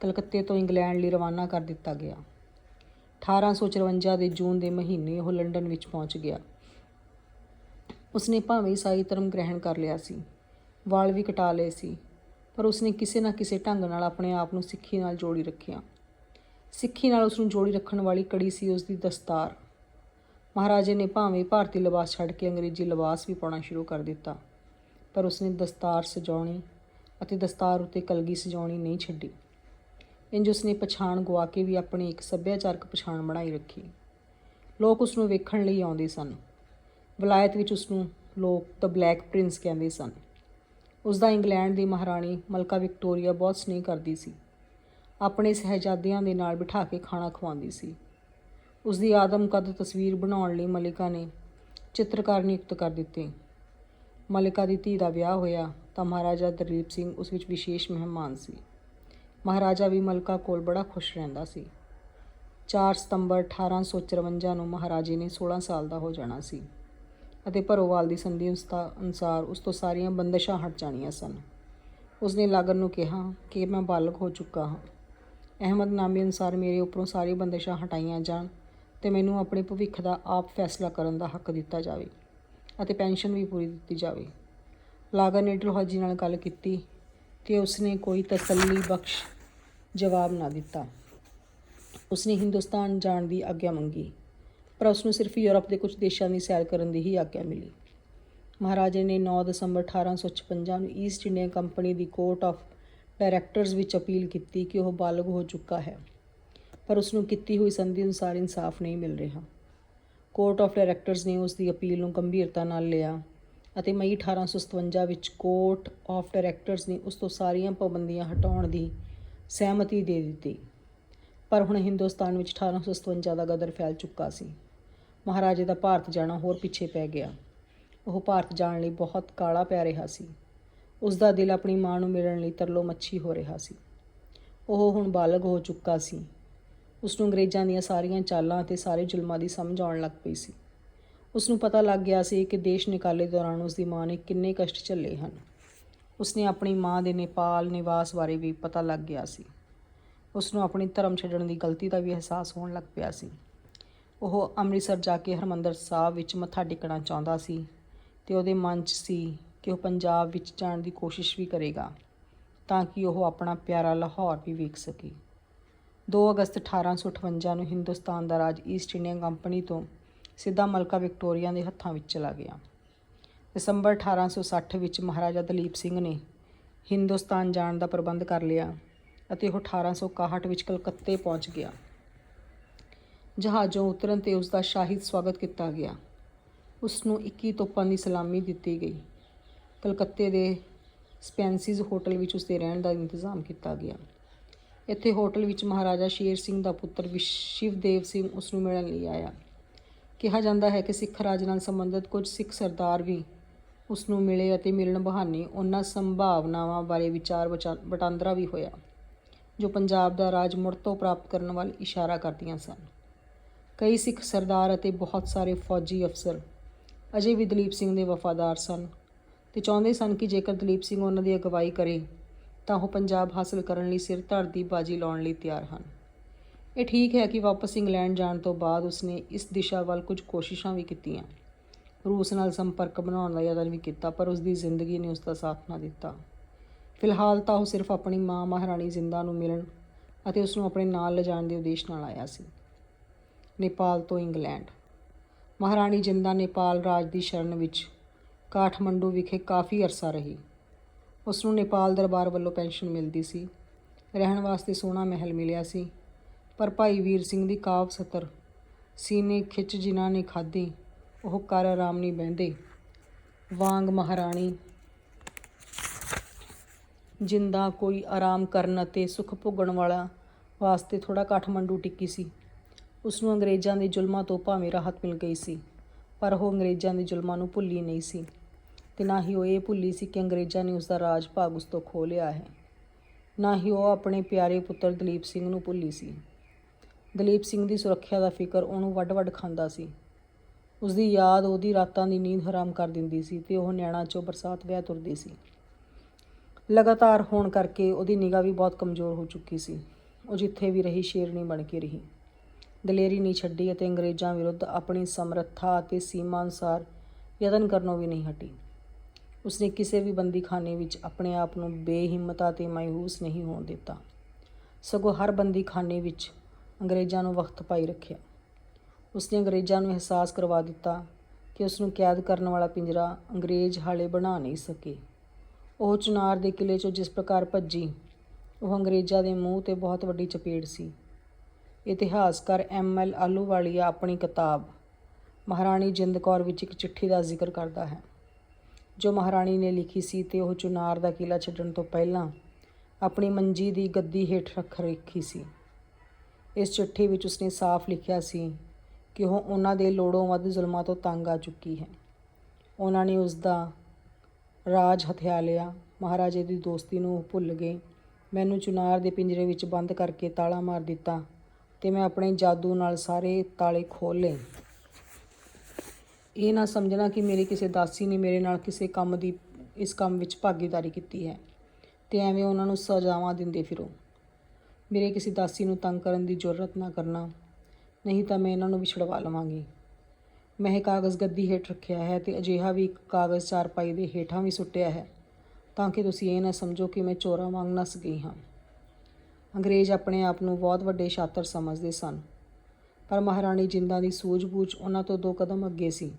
ਕਲਕੱਤੇ ਤੋਂ ਇੰਗਲੈਂਡ ਲਈ ਰਵਾਨਾ ਕਰ ਦਿੱਤਾ ਗਿਆ। 1854 ਦੇ ਜੂਨ ਦੇ ਮਹੀਨੇ ਉਹ ਲੰਡਨ ਵਿੱਚ ਪਹੁੰਚ ਗਿਆ। ਉਸਨੇ ਭਾਵੇਂ ਈਸਾਈ ਧਰਮ ਗ੍ਰਹਿਣ ਕਰ ਲਿਆ ਸੀ, ਵਾਲ ਵੀ ਕਟਾ ਲਏ ਸੀ, ਪਰ ਉਸਨੇ ਕਿਸੇ ਨਾ ਕਿਸੇ ਢੰਗ ਨਾਲ ਆਪਣੇ ਆਪ ਨੂੰ ਸਿੱਖੀ ਨਾਲ ਜੋੜੀ ਰੱਖਿਆ। ਸਿੱਖੀ ਨਾਲ ਉਸ ਨੂੰ ਜੋੜੀ ਰੱਖਣ ਵਾਲੀ ਕੜੀ ਸੀ ਉਸ ਦੀ ਦਸਤਾਰ। ਮਹਾਰਾਜੇ ਨੇ ਭਾਵੇਂ ਭਾਰਤੀ ਲਿਬਾਸ ਛੱਡ ਕੇ ਅੰਗਰੇਜ਼ੀ ਲਿਬਾਸ ਵੀ ਪਾਉਣਾ ਸ਼ੁਰੂ ਕਰ ਦਿੱਤਾ। ਪਰ ਉਸਨੇ ਦਸਤਾਰ ਸਜਾਉਣੀ ਅਤੇ ਦਸਤਾਰ ਉੱਤੇ ਕਲਗੀ ਸਜਾਉਣੀ ਨਹੀਂ ਛੱਡੀ। ਇੰਜ ਉਸਨੇ ਪਛਾਣ ਗਵਾ ਕੇ ਵੀ ਆਪਣੀ ਇੱਕ ਸੱਭਿਆਚਾਰਕ ਪਛਾਣ ਬਣਾਈ ਰੱਖੀ। ਲੋਕ ਉਸ ਨੂੰ ਵੇਖਣ ਲਈ ਆਉਂਦੇ ਸਨ। ਵਿਲਾਇਤ ਵਿੱਚ ਉਸ ਨੂੰ ਲੋਕ ਦ ਬਲੈਕ ਪ੍ਰਿੰਸ ਕਹਿੰਦੇ ਸਨ। ਉਸ ਦਾ ਇੰਗਲੈਂਡ ਦੀ ਮਹਾਰਾਣੀ ਮਲਕਾ ਵਿਕਟੋਰੀਆ ਬਹੁਤ ਸਨੇਹ ਕਰਦੀ ਸੀ। ਆਪਣੇ ਸਹਿਜਾਦਿਆਂ ਦੇ ਨਾਲ ਬਿਠਾ ਕੇ ਖਾਣਾ ਖਵਾਉਂਦੀ ਸੀ। ਉਸ ਦੀ ਆਦਮਕਦ ਤਸਵੀਰ ਬਣਾਉਣ ਲਈ ਮਲਿਕਾ ਨੇ ਚਿੱਤਰਕਾਰ ਨਿਯੁਕਤ ਕਰ ਦਿੱਤੇ। ਮਲਿਕਾ ਦੀ ਧੀ ਦਾ ਵਿਆਹ ਹੋਇਆ ਤਾਂ ਮਹਾਰਾਜਾ ਦਲੀਪ ਸਿੰਘ ਉਸ ਵਿੱਚ ਵਿਸ਼ੇਸ਼ ਮਹਿਮਾਨ ਸੀ। ਮਹਾਰਾਜਾ ਵੀ ਮਲਕਾ ਕੋਲ ਬੜਾ ਖੁਸ਼ ਰਹਿੰਦਾ ਸੀ। 4 ਸਤੰਬਰ 1854 ਨੂੰ ਮਹਾਰਾਜੇ ਨੇ 16 ਸਾਲ ਦਾ ਹੋ ਜਾਣਾ ਸੀ ਅਤੇ ਭਰੋਵਾਲ ਦੀ ਸੰਧੀ ਉਸਤਾ ਅਨੁਸਾਰ ਉਸ ਤੋਂ ਸਾਰੀਆਂ ਬੰਦਸ਼ਾਂ ਹਟ ਜਾਣੀਆਂ ਸਨ। ਉਸ ਨੇ ਲਾਗਰ ਨੂੰ ਕਿਹਾ ਕਿ ਮੈਂ ਬਾਲਗ ਹੋ ਚੁੱਕਾ ਹਾਂ। ਅਹਿਮਦਨਾਮੇ ਅਨੁਸਾਰ ਮੇਰੇ ਉੱਪਰੋਂ ਸਾਰੀ ਬੰਦਸ਼ਾਂ ਹਟਾਈਆਂ ਜਾਣ ਤੇ ਮੈਨੂੰ ਆਪਣੇ ਭਵਿੱਖ ਦਾ ਆਪ ਫੈਸਲਾ ਕਰਨ ਦਾ ਹੱਕ ਦਿੱਤਾ ਜਾਵੇ। ਅਤੇ ਪੈਨਸ਼ਨ ਵੀ ਪੂਰੀ ਦਿੱਤੀ ਜਾਵੇ। ਲਾਗਾ ਨੇ ਡਲਹੌਜੀ ਨਾਲ ਗੱਲ ਕੀਤੀ ਤੇ ਉਸਨੇ ਕੋਈ ਤਸੱਲੀ ਬਖਸ਼ ਜਵਾਬ ਨਾ ਦਿੱਤਾ। ਉਸਨੇ ਹਿੰਦੁਸਤਾਨ ਜਾਣ ਦੀ ਆਗਿਆ ਮੰਗੀ, ਪਰ ਉਸਨੂੰ ਸਿਰਫ ਯੂਰਪ ਦੇ ਕੁਝ ਦੇਸ਼ਾਂ ਦੀ ਸੈਰ ਕਰਨ ਦੀ ਹੀ ਆਗਿਆ ਮਿਲੀ। ਮਹਾਰਾਜੇ ਨੇ 9 ਦਸੰਬਰ 1856 ਨੂੰ ਈਸਟ ਇੰਡੀਆ ਕੰਪਨੀ ਦੀ ਕੋਰਟ ਆਫ ਡਾਇਰੈਕਟਰਸ ਵਿੱਚ ਅਪੀਲ ਕੀਤੀ ਕਿ ਉਹ ਬਾਲਗ ਹੋ ਚੁੱਕਾ ਹੈ, ਪਰ ਉਸਨੂੰ ਕੀਤੀ ਹੋਈ ਸੰਧੀ ਅਨੁਸਾਰ ਇਨਸਾਫ ਨਹੀਂ ਮਿਲ ਰਿਹਾ। ਕੋਰਟ ਆਫ ਡਾਇਰੈਕਟਰਸ ਨੇ ਉਸ ਦੀ ਅਪੀਲ ਨੂੰ ਗੰਭੀਰਤਾ ਨਾਲ ਲਿਆ ਅਤੇ ਮਈ 1857 ਵਿੱਚ ਕੋਰਟ ਆਫ ਡਾਇਰੈਕਟਰਸ ਨੇ ਉਸ ਤੋਂ ਸਾਰੀਆਂ ਪਾਬੰਦੀਆਂ ਹਟਾਉਣ ਦੀ ਸਹਿਮਤੀ ਦੇ ਦਿੱਤੀ। ਪਰ ਹੁਣ ਹਿੰਦੁਸਤਾਨ ਵਿੱਚ 1857 ਦਾ ਗਦਰ ਫੈਲ ਚੁੱਕਾ ਸੀ। ਮਹਾਰਾਜੇ ਦਾ ਭਾਰਤ ਜਾਣਾ ਹੋਰ ਪਿੱਛੇ ਪੈ ਗਿਆ। ਉਹ ਭਾਰਤ ਜਾਣ ਲਈ ਬਹੁਤ ਕਾਲਾ ਪੈ ਰਿਹਾ ਸੀ। ਉਸ ਦਾ ਦਿਲ ਆਪਣੀ ਮਾਂ ਨੂੰ ਮਿਲਣ ਲਈ ਤਰਲੋ ਮੱਛੀ ਹੋ ਰਿਹਾ ਸੀ। ਉਹ ਹੁਣ ਬਾਲਗ ਹੋ ਚੁੱਕਾ ਸੀ। ਉਸ ਨੂੰ ਅੰਗਰੇਜ਼ਾਂ ਦੀਆਂ ਸਾਰੀਆਂ ਚਾਲਾਂ ਅਤੇ ਸਾਰੇ ਜ਼ੁਲਮਾਂ ਦੀ ਸਮਝ ਆਉਣ ਲੱਗ ਪਈ ਸੀ। ਉਸ ਨੂੰ ਪਤਾ ਲੱਗ ਗਿਆ ਸੀ ਕਿ ਦੇਸ਼ ਨਿਕਾਲੇ ਦੌਰਾਨ ਉਸ ਦੀ ਮਾਂ ਨੇ ਕਿੰਨੇ ਕਸ਼ਟ ਝੱਲੇ ਹਨ। ਉਸ ਨੇ ਆਪਣੀ ਮਾਂ ਦੇ ਨੇਪਾਲ ਨਿਵਾਸ ਬਾਰੇ ਵੀ ਪਤਾ ਲੱਗ ਗਿਆ ਸੀ। ਉਸ ਨੂੰ ਆਪਣੀ ਧਰਮ ਛੱਡਣ ਦੀ ਗਲਤੀ ਦਾ ਵੀ ਅਹਿਸਾਸ ਹੋਣ ਲੱਗ ਪਿਆ ਸੀ। ਉਹ ਅੰਮ੍ਰਿਤਸਰ ਜਾ ਕੇ ਹਰਮੰਦਰ ਸਾਹਿਬ ਵਿੱਚ ਮੱਥਾ ਟੇਕਣਾ ਚਾਹੁੰਦਾ ਸੀ ਤੇ ਉਹਦੇ ਮਨ 'ਚ ਸੀ ਕਿ ਉਹ ਪੰਜਾਬ ਵਿੱਚ ਜਾਣ ਦੀ ਕੋਸ਼ਿਸ਼ ਵੀ ਕਰੇਗਾ ਤਾਂ ਕਿ ਉਹ ਆਪਣਾ ਪਿਆਰਾ ਲਾਹੌਰ ਵੀ ਵੇਖ ਸਕੇ। 2 ਅਗਸਤ 1858 ਨੂੰ ਹਿੰਦੁਸਤਾਨ ਦਾ ਰਾਜ ਈਸਟ ਇੰਡੀਆ ਕੰਪਨੀ ਤੋਂ ਸਿੱਧਾ ਮਲਕਾ ਵਿਕਟੋਰੀਆ ਦੇ ਹੱਥਾਂ ਵਿੱਚ ਚਲਾ ਗਿਆ। ਦਸੰਬਰ 1860 ਵਿੱਚ ਮਹਾਰਾਜਾ ਦਲੀਪ ਸਿੰਘ ਨੇ ਹਿੰਦੁਸਤਾਨ ਜਾਣ ਦਾ ਪ੍ਰਬੰਧ ਕਰ ਲਿਆ ਅਤੇ ਉਹ 1861 ਵਿੱਚ ਕਲਕੱਤੇ ਪਹੁੰਚ ਗਿਆ। ਜਹਾਜ਼ੋਂ ਉਤਰਨ ਤੇ ਉਸ ਦਾ ਸ਼ਾਹੀ ਸਵਾਗਤ ਕੀਤਾ ਗਿਆ। ਉਸ ਨੂੰ 21 ਤੋਪਾਂ ਦੀ ਸਲਾਮੀ ਦਿੱਤੀ ਗਈ। ਕਲਕੱਤੇ ਦੇ ਸਪੈਂਸਿਸ ਹੋਟਲ ਵਿੱਚ ਉਸ ਦੇ ਰਹਿਣ ਦਾ ਇੰਤਜ਼ਾਮ ਕੀਤਾ ਗਿਆ। ਇੱਥੇ ਹੋਟਲ ਵਿੱਚ ਮਹਾਰਾਜਾ ਸ਼ੇਰ ਸਿੰਘ ਦਾ ਪੁੱਤਰ ਸ਼ਿਵਦੇਵ ਸਿੰਘ ਉਸ ਨੂੰ ਮਿਲਣ ਲਈ ਆਇਆ। ਕਿਹਾ ਜਾਂਦਾ ਹੈ ਕਿ ਸਿੱਖ ਰਾਜ ਨਾਲ ਸੰਬੰਧਿਤ ਕੁਝ ਸਿੱਖ ਸਰਦਾਰ ਵੀ ਉਸ ਨੂੰ ਮਿਲੇ ਅਤੇ ਮਿਲਣ ਬਹਾਨੇ ਉਹਨਾਂ ਸੰਭਾਵਨਾਵਾਂ ਬਾਰੇ ਵਿਚਾਰ ਵਚਾ- ਵਟਾਂਦਰਾ ਵੀ ਹੋਇਆ, ਜੋ ਪੰਜਾਬ ਦਾ ਰਾਜ ਮੁੜ ਤੋਂ ਪ੍ਰਾਪਤ ਕਰਨ ਵੱਲ ਇਸ਼ਾਰਾ ਕਰਦੀਆਂ ਸਨ। ਕਈ ਸਿੱਖ ਸਰਦਾਰ ਅਤੇ ਬਹੁਤ ਸਾਰੇ ਫੌਜੀ ਅਫਸਰ ਅਜੇ ਵੀ ਦਲੀਪ ਸਿੰਘ ਦੇ ਵਫਾਦਾਰ ਸਨ ਤੇ ਚਾਹੁੰਦੇ ਸਨ ਕਿ ਜੇਕਰ ਦਲੀਪ ਸਿੰਘ ਉਹਨਾਂ ਦੀ ਅਗਵਾਈ ਕਰੇ ਤਾਂ ਉਹ ਪੰਜਾਬ ਹਾਸਲ ਕਰਨ ਲਈ ਸਿਰ ਧੜ ਦੀ ਬਾਜੀ ਲਾਉਣ ਲਈ ਤਿਆਰ ਹਨ। ਇਹ ਠੀਕ ਹੈ ਕਿ ਵਾਪਸ ਇੰਗਲੈਂਡ ਜਾਣ ਤੋਂ ਬਾਅਦ ਉਸਨੇ ਇਸ ਦਿਸ਼ਾ ਵੱਲ ਕੁਝ ਕੋਸ਼ਿਸ਼ਾਂ ਵੀ ਕੀਤੀਆਂ। ਰੂਸ ਨਾਲ ਸੰਪਰਕ ਬਣਾਉਣ ਦਾ ਯਤਨ ਵੀ ਕੀਤਾ, ਪਰ ਉਸ ਦੀ ਜ਼ਿੰਦਗੀ ਨੇ ਉਸ ਦਾ ਸਾਥ ਨਾ ਦਿੱਤਾ। ਫਿਲਹਾਲ ਤਾਂ ਉਹ ਸਿਰਫ ਆਪਣੀ ਮਾਂ ਮਹਾਰਾਣੀ ਜ਼ਿੰਦਾ ਨੂੰ ਮਿਲਣ ਅਤੇ ਉਸ ਨੂੰ ਆਪਣੇ ਨਾਲ ਲਿਜਾਣ ਦੇ ਉਦੇਸ਼ ਨਾਲ ਆਇਆ ਸੀ। ਨੇਪਾਲ ਤੋਂ ਇੰਗਲੈਂਡ। ਮਹਾਰਾਣੀ ਜਿੰਦਾ ਨੇਪਾਲ ਰਾਜ ਦੀ ਸ਼ਰਨ ਵਿੱਚ ਕਾਠਮੰਡੂ ਵਿਖੇ ਕਾਫੀ ਅਰਸਾ ਰਹੀ। ਉਸ ਨੂੰ ਨੇਪਾਲ ਦਰਬਾਰ ਵੱਲੋਂ ਪੈਨਸ਼ਨ ਮਿਲਦੀ ਸੀ। ਰਹਿਣ ਵਾਸਤੇ ਸੋਹਣਾ ਮਹਿਲ ਮਿਲਿਆ ਸੀ। ਪਰ ਭਾਈ ਵੀਰ ਸਿੰਘ ਦੀ ਕਾਵ ਸਤਰ, ਸੀਨੇ ਖਿੱਚ ਜਿਨ੍ਹਾਂ ਨੇ ਖਾਧੀ, ਉਹ ਕਰ ਆਰਾਮ ਨਹੀਂ ਬਹਿੰਦੇ। ਵਾਂਗ ਮਹਾਰਾਣੀ, ਜਿੰਦਾ ਕੋਈ ਆਰਾਮ ਕਰਨ ਅਤੇ ਸੁਖ ਭੋਗਣ ਵਾਲਾ ਵਾਸਤੇ ਥੋੜਾ ਕਾਠਮੰਡੂ ਟਿੱਕੀ ਸੀ। ਉਸ ਨੂੰ ਅੰਗਰੇਜ਼ਾਂ ਦੇ ਜ਼ੁਲਮਾਂ ਤੋਂ ਭਾਵੇਂ ਰਾਹਤ ਮਿਲ ਗਈ ਸੀ, ਪਰ ਉਹ ਅੰਗਰੇਜ਼ਾਂ ਦੇ ਜ਼ੁਲਮਾਂ ਨੂੰ ਭੁੱਲੀ ਨਹੀਂ ਸੀ। ਤੇ ਨਾ ਹੀ ਉਹ ਇਹ ਭੁੱਲੀ ਸੀ ਕਿ ਅੰਗਰੇਜ਼ਾਂ ਨੇ ਉਸ ਦਾ ਰਾਜ ਭਾਗ ਉਸ ਤੋਂ ਖੋਹ ਲਿਆ ਹੈ। ਨਾ ਹੀ ਉਹ ਆਪਣੇ ਪਿਆਰੇ ਪੁੱਤਰ ਦਲੀਪ ਸਿੰਘ ਨੂੰ ਭੁੱਲੀ ਸੀ। ਦਲੀਪ ਸਿੰਘ ਦੀ ਸੁਰੱਖਿਆ ਦਾ ਫਿਕਰ ਉਹਨੂੰ ਵੱਡ-ਵੱਡ ਖਾਂਦਾ ਸੀ। ਉਸ ਦੀ ਯਾਦ ਉਹਦੀ ਰਾਤਾਂ ਦੀ ਨੀਂਦ ਹਰਾਮ ਕਰ ਦਿੰਦੀ ਸੀ ਤੇ ਉਹ ਨਿਆਣਾ ਚੋਂ ਬਰਸਾਤ ਵਹਿ ਤੁਰਦੀ ਸੀ। ਲਗਾਤਾਰ ਹੋਣ ਕਰਕੇ ਉਹਦੀ ਨਿਗਾਹ ਵੀ ਬਹੁਤ ਕਮਜ਼ੋਰ ਹੋ ਚੁੱਕੀ ਸੀ। ਉਹ ਜਿੱਥੇ ਵੀ ਰਹੀ ਸ਼ੇਰਨੀ ਬਣ ਕੇ ਰਹੀ। ਦਲੇਰੀ ਨਹੀਂ ਛੱਡੀ ਅਤੇ ਅੰਗਰੇਜ਼ਾਂ ਵਿਰੁੱਧ ਆਪਣੀ ਸਮਰੱਥਾ ਅਤੇ ਸੀਮਾ ਅਨੁਸਾਰ ਯਤਨ ਕਰਨੋਂ ਵੀ ਨਹੀਂ ਹਟੀ। ਉਸਨੇ ਕਿਸੇ ਵੀ ਬੰਦੀਖਾਨੇ ਵਿੱਚ ਆਪਣੇ ਆਪ ਨੂੰ ਬੇਹਿੰਮਤਾ ਤੇ ਮਾਇੂਸ ਨਹੀਂ ਹੋਣ ਦਿੱਤਾ। ਸਗੋਂ ਹਰ ਬੰਦੀਖਾਨੇ ਵਿੱਚ ਅੰਗਰੇਜ਼ਾਂ ਨੂੰ ਵਕਤ ਪਾਈ ਰੱਖਿਆ। ਉਸਨੇ ਅੰਗਰੇਜ਼ਾਂ ਨੂੰ ਅਹਿਸਾਸ ਕਰਵਾ ਦਿੱਤਾ ਕਿ ਉਸ ਨੂੰ ਕੈਦ ਕਰਨ ਵਾਲਾ ਪਿੰਜਰਾ ਅੰਗਰੇਜ਼ ਹਾਲੇ ਬਣਾ ਨਹੀਂ ਸਕੇ। ਉਹ ਚੁਨਾਰ ਦੇ ਕਿਲੇ 'ਚੋਂ ਜਿਸ ਪ੍ਰਕਾਰ ਭੱਜੀ, ਉਹ ਅੰਗਰੇਜ਼ਾਂ ਦੇ ਮੂੰਹ ਤੇ ਬਹੁਤ ਵੱਡੀ ਚਪੇੜ ਸੀ। ਇਤਿਹਾਸਕਾਰ ਐਮ ਐਲ ਆਲੂਵਾਲੀਆ ਆਪਣੀ ਕਿਤਾਬ ਮਹਾਰਾਣੀ ਜਿੰਦ ਕੌਰ ਵਿੱਚ ਇੱਕ ਚਿੱਠੀ ਦਾ ਜ਼ਿਕਰ ਕਰਦਾ ਹੈ। ਜੋ ਮਹਾਰਾਣੀ ਨੇ ਲਿਖੀ ਸੀ ਤੇ ਉਹ ਚੁਨਾਰ ਦਾ ਕਿਲਾ ਛੱਡਣ ਤੋਂ ਪਹਿਲਾਂ ਆਪਣੀ ਮੰਜੀ ਦੀ ਗੱਦੀ ਹੇਠ ਰੱਖ ਰੱਖੀ ਸੀ। ਇਸ ਚਿੱਠੀ ਵਿੱਚ ਉਸਨੇ ਸਾਫ਼ ਲਿਖਿਆ ਸੀ ਕਿ ਉਹ ਉਹਨਾਂ ਦੇ ਲੋੜੋਂ ਵੱਧ ਜ਼ੁਲਮਾਂ ਤੋਂ ਤੰਗ ਆ ਚੁੱਕੀ ਹੈ। ਉਹਨਾਂ ਨੇ ਉਸ ਦਾ ਰਾਜ ਹਥਿਆ ਲਿਆ। ਮਹਾਰਾਜੇ ਦੀ ਦੋਸਤੀ ਨੂੰ ਉਹ ਭੁੱਲ ਗਏ। ਮੈਨੂੰ ਚੁਨਾਰ ਦੇ ਪਿੰਜਰੇ ਵਿੱਚ ਬੰਦ ਕਰਕੇ ਤਾਲਾ ਮਾਰ ਦਿੱਤਾ ਤੇ ਮੈਂ ਆਪਣੇ ਜਾਦੂ ਨਾਲ ਸਾਰੇ ਤਾਲੇ ਖੋਲ੍ਹ ਲਏ। ਇਹ ਨਾ ਸਮਝਣਾ ਕਿ ਮੇਰੇ ਕਿਸੇ ਦਾਸੀ ਨੇ ਮੇਰੇ ਨਾਲ ਕਿਸੇ ਕੰਮ ਦੀ, ਇਸ ਕੰਮ ਵਿੱਚ ਭਾਗੀਦਾਰੀ ਕੀਤੀ ਹੈ। ਤੇ ਐਵੇਂ ਉਹਨਾਂ ਨੂੰ ਸਜ਼ਾਵਾਂ ਦਿੰਦੇ ਫਿਰੋ। ਮੇਰੇ ਕਿਸੇ ਦਾਸੀ ਨੂੰ ਤੰਗ ਕਰਨ ਦੀ ਜ਼ਰੂਰਤ ਨਾ ਕਰਨਾ। ਨਹੀਂ ਤਾਂ ਮੈਂ ਇਹਨਾਂ ਨੂੰ ਵੀ ਛੁਡਵਾ ਲਵਾਂਗੀ। ਮੈਂ ਇਹ ਕਾਗਜ਼ ਗੱਦੀ ਹੇਠ ਰੱਖਿਆ ਹੈ ਤੇ ਅਜਿਹਾ ਵੀ ਇੱਕ ਕਾਗਜ਼ ਚਾਰਪਾਈ ਦੇ ਹੇਠਾਂ ਵੀ ਸੁੱਟਿਆ ਹੈ, ਤਾਂ ਕਿ ਤੁਸੀਂ ਇਹ ਨਾ ਸਮਝੋ ਕਿ ਮੈਂ ਚੋਰਾਂ ਵਾਂਗ ਨਸ ਗਈ ਹਾਂ। ਅੰਗਰੇਜ਼ ਆਪਣੇ ਆਪ ਨੂੰ ਬਹੁਤ ਵੱਡੇ ਸ਼ਾਤਰ ਸਮਝਦੇ ਸਨ, ਪਰ ਮਹਾਰਾਣੀ ਜਿੰਦਾਂ ਦੀ ਸੂਝ-ਬੂਝ ਉਹਨਾਂ ਤੋਂ ਦੋ ਕਦਮ ਅੱਗੇ ਸੀ।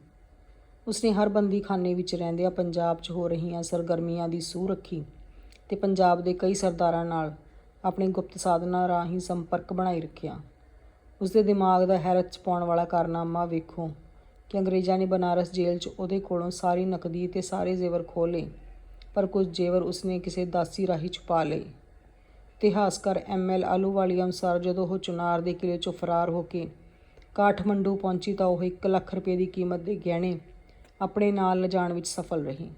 ਉਸਨੇ ਹਰ ਬੰਦੀ ਖਾਨੇ ਵਿੱਚ ਰਹਿੰਦਿਆਂ ਪੰਜਾਬ 'ਚ ਹੋ ਰਹੀਆਂ ਸਰਗਰਮੀਆਂ ਦੀ ਸੂਹ ਰੱਖੀ ਤੇ ਪੰਜਾਬ ਦੇ ਕਈ ਸਰਦਾਰਾਂ ਨਾਲ ਆਪਣੇ ਗੁਪਤ ਸਾਧਨਾ ਰਾਹੀਂ ਸੰਪਰਕ ਬਣਾਈ ਰੱਖਿਆ। ਉਸਦੇ ਦਿਮਾਗ ਦਾ ਹੈਰਤ 'ਚ ਪਾਉਣ ਵਾਲਾ ਕਾਰਨਾਮਾ ਵੇਖੋ ਕਿ ਅੰਗਰੇਜ਼ਾਂ ਨੇ ਬਨਾਰਸ ਜੇਲ੍ਹ 'ਚ ਉਹਦੇ ਕੋਲੋਂ ਸਾਰੀ ਨਕਦੀ ਤੇ ਸਾਰੇ ਜ਼ੇਵਰ ਖੋਹ ਲਏ ਪਰ ਕੁਝ ਜ਼ੇਵਰ ਉਸਨੇ ਕਿਸੇ ਦਾਸੀ ਰਾਹੀਂ ਛੁਪਾ ਲਏ। ਇਤਿਹਾਸਕਾਰ ਐਮ ਐਲ ਆਲੂਵਾਲੀਆ ਅਨੁਸਾਰ ਜਦੋਂ ਉਹ ਚੁਨਾਰ ਦੇ ਕਿਲੇ 'ਚੋਂ ਫਰਾਰ ਹੋ ਕੇ ਕਾਠਮੰਡੂ ਪਹੁੰਚੀ ਤਾਂ ਉਹ 1 ਲੱਖ ਰੁਪਏ ਦੀ ਕੀਮਤ ਦੇ ਗਹਿਣੇ ਆਪਣੇ ਨਾਲ ਲਿਜਾਣ ਵਿੱਚ ਸਫਲ ਰਹੀ।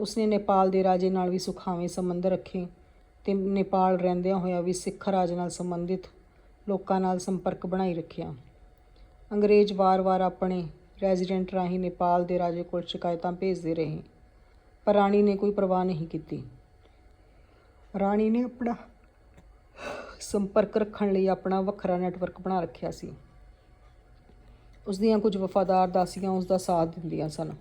ਉਸਨੇ ਨੇਪਾਲ ਦੇ ਰਾਜੇ ਨਾਲ ਵੀ ਸੁਖਾਵੇਂ ਸੰਬੰਧ ਰੱਖੇ ਤੇ ਨੇਪਾਲ ਰਹਿੰਦਿਆਂ ਹੋਇਆ ਵੀ ਸਿੱਖ ਰਾਜ ਨਾਲ ਸੰਬੰਧਿਤ ਲੋਕਾਂ ਨਾਲ ਸੰਪਰਕ ਬਣਾਈ ਰੱਖਿਆ। ਅੰਗਰੇਜ਼ ਵਾਰ-ਵਾਰ ਆਪਣੇ ਰੈਜ਼ੀਡੈਂਟ ਰਾਹੀਂ ਨੇਪਾਲ ਦੇ ਰਾਜੇ ਕੋਲ ਸ਼ਿਕਾਇਤਾਂ ਭੇਜਦੇ ਰਹੇ। ਪਰ ਰਾਣੀ ਨੇ ਕੋਈ ਪਰਵਾਹ ਨਹੀਂ ਕੀਤੀ। ਰਾਣੀ ਨੇ ਆਪਣਾ ਸੰਪਰਕ ਰੱਖਣ ਲਈ ਆਪਣਾ ਵੱਖਰਾ ਨੈਟਵਰਕ ਬਣਾ ਰੱਖਿਆ ਸੀ। ਉਸ ਦੀਆਂ ਕੁਝ ਵਫਾਦਾਰ ਦਾਸੀਆਂ ਉਸ ਦਾ ਸਾਥ ਦਿੰਦੀਆਂ ਸਨ।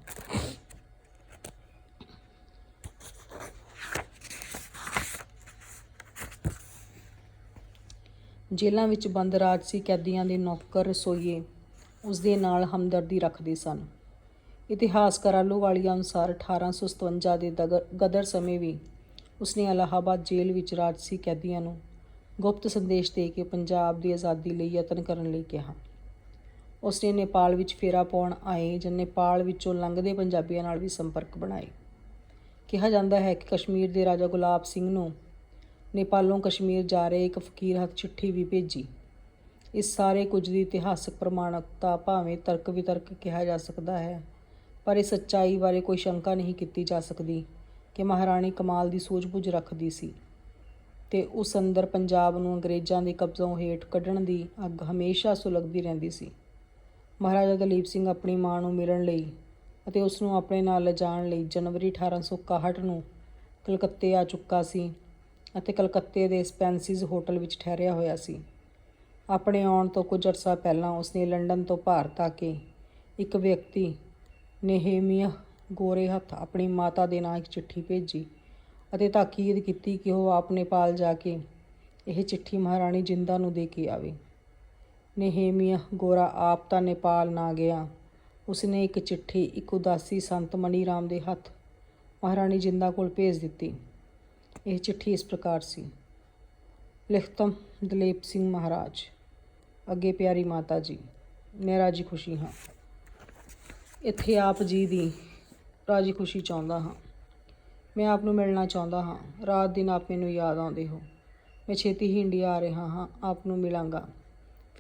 ਜੇਲ੍ਹਾਂ ਵਿੱਚ ਬੰਦ ਰਾਜਸੀ ਕੈਦੀਆਂ ਦੇ ਨੌਕਰ ਰਸੋਈਏ ਉਸ ਦੇ ਨਾਲ ਹਮਦਰਦੀ ਰੱਖਦੇ ਸਨ। ਇਤਿਹਾਸਕਾਰ ਆਲੂਵਾਲੀਆ ਅਨੁਸਾਰ 1857 ਦੇ ਦਗ- ਗਦਰ ਸਮੇਂ ਵੀ ਉਸਨੇ ਇਲਾਹਾਬਾਦ ਜੇਲ੍ਹ ਵਿੱਚ ਰਾਜਸੀ ਕੈਦੀਆਂ ਨੂੰ ਗੁਪਤ ਸੰਦੇਸ਼ ਦੇ ਕੇ ਪੰਜਾਬ ਦੀ ਆਜ਼ਾਦੀ ਲਈ ਯਤਨ ਕਰਨ ਲਈ ਕਿਹਾ। ਉਸਨੇ ਨੇਪਾਲ ਵਿੱਚ ਫੇਰਾ ਪਾਉਣ ਆਏ ਜਾਂ ਨੇਪਾਲ ਵਿੱਚੋਂ ਲੰਘਦੇ ਪੰਜਾਬੀਆਂ ਨਾਲ ਵੀ ਸੰਪਰਕ ਬਣਾਏ। ਕਿਹਾ ਜਾਂਦਾ ਹੈ ਕਿ ਕਸ਼ਮੀਰ ਦੇ ਰਾਜਾ ਗੁਲਾਬ ਸਿੰਘ ਨੂੰ ਨੇਪਾਲੋਂ ਕਸ਼ਮੀਰ ਜਾ ਰਹੇ ਇੱਕ ਫਕੀਰ ਹੱਥ ਚਿੱਠੀ ਵੀ ਭੇਜੀ। ਇਸ ਸਾਰੇ ਕੁਝ ਦੀ ਇਤਿਹਾਸਕ ਪ੍ਰਮਾਣਕਤਾ ਭਾਵੇਂ ਤਰਕ ਵਿਤਰਕ ਕਿਹਾ ਜਾ ਸਕਦਾ ਹੈ, ਪਰ ਇਹ ਸੱਚਾਈ ਬਾਰੇ ਕੋਈ ਸ਼ੰਕਾ ਨਹੀਂ ਕੀਤੀ ਜਾ ਸਕਦੀ ਕਿ ਮਹਾਰਾਣੀ ਕਮਾਲ ਦੀ ਸੂਝ-ਬੂਝ ਰੱਖਦੀ ਸੀ ਤੇ ਉਸ ਅੰਦਰ ਪੰਜਾਬ ਨੂੰ ਅੰਗਰੇਜ਼ਾਂ ਦੇ ਕਬਜ਼ੋਂ ਹੇਠ ਕੱਢਣ ਦੀ ਅੱਗ ਹਮੇਸ਼ਾ ਸੁਲਗਦੀ ਰਹਿੰਦੀ ਸੀ। ਮਹਾਰਾਜਾ ਦਲੀਪ ਸਿੰਘ ਆਪਣੀ ਮਾਂ ਨੂੰ ਮਿਲਣ ਲਈ ਅਤੇ ਉਸ ਨੂੰ ਆਪਣੇ ਨਾਲ ਲਿਜਾਣ ਲਈ ਜਨਵਰੀ 1861 ਨੂੰ ਕਲਕੱਤੇ ਆ ਚੁੱਕਾ ਸੀ ਅਤੇ ਕਲਕੱਤੇ ਦੇ ਸਪੈਂਸੀਜ਼ ਹੋਟਲ ਵਿੱਚ ਠਹਿਰਿਆ ਹੋਇਆ ਸੀ। ਆਪਣੇ ਆਉਣ ਤੋਂ ਕੁਝ ਅਰਸਾ ਪਹਿਲਾਂ ਉਸਨੇ ਲੰਡਨ ਤੋਂ ਭਾਰਤ ਆ ਕੇ ਇੱਕ ਵਿਅਕਤੀ ਨੇਹੇਮੀਆ ਗੋਰੇ ਹੱਥ ਆਪਣੀ ਮਾਤਾ ਦੇ ਨਾਂ ਇੱਕ ਚਿੱਠੀ ਭੇਜੀ ਅਤੇ ਤਾਕੀਦ ਕੀਤੀ ਕਿ ਉਹ ਆਪ ਨੇਪਾਲ ਜਾ ਕੇ ਇਹ ਚਿੱਠੀ ਮਹਾਰਾਣੀ ਜਿੰਦਾ ਨੂੰ ਦੇ ਕੇ ਆਵੇ। ਨੇਹੇਮੀਆ, ਗੋਰਾ ਆਪ ਤਾਂ ਨੇਪਾਲ ਨਾ ਗਿਆ। ਉਸਨੇ ਇੱਕ ਚਿੱਠੀ, ਇੱਕ ਉਦਾਸੀ ਸੰਤ ਮਣੀ ਰਾਮ ਦੇ ਹੱਥ ਮਹਾਰਾਣੀ ਜਿੰਦਾ ਕੋਲ ਭੇਜ ਦਿੱਤੀ। ਇਹ ਚਿੱਠੀ ਇਸ ਪ੍ਰਕਾਰ ਸੀ। ਲਿਖਤਮ, ਦਲੇਪ ਸਿੰਘ ਮਹਾਰਾਜ। ਅੱਗੇ ਪਿਆਰੀ ਮਾਤਾ ਜੀ, ਮੈਂ ਰਾਜੀ ਖੁਸ਼ੀ ਹਾਂ। ਇੱਥੇ ਆਪ ਜੀ ਦੀ ਰਾਜੀ ਖੁਸ਼ੀ ਚਾਹੁੰਦਾ ਹਾਂ। ਮੈਂ ਆਪ ਨੂੰ ਮਿਲਣਾ ਚਾਹੁੰਦਾ ਹਾਂ। ਰਾਤ ਦਿਨ ਆਪ ਮੈਨੂੰ ਯਾਦ ਆਉਂਦੇ ਹੋ। ਮੈਂ ਛੇਤੀ ਹੀ ਇੰਡੀਆ ਆ ਰਿਹਾ ਹਾਂ। ਆਪ ਨੂੰ ਮਿਲਾਂਗਾ।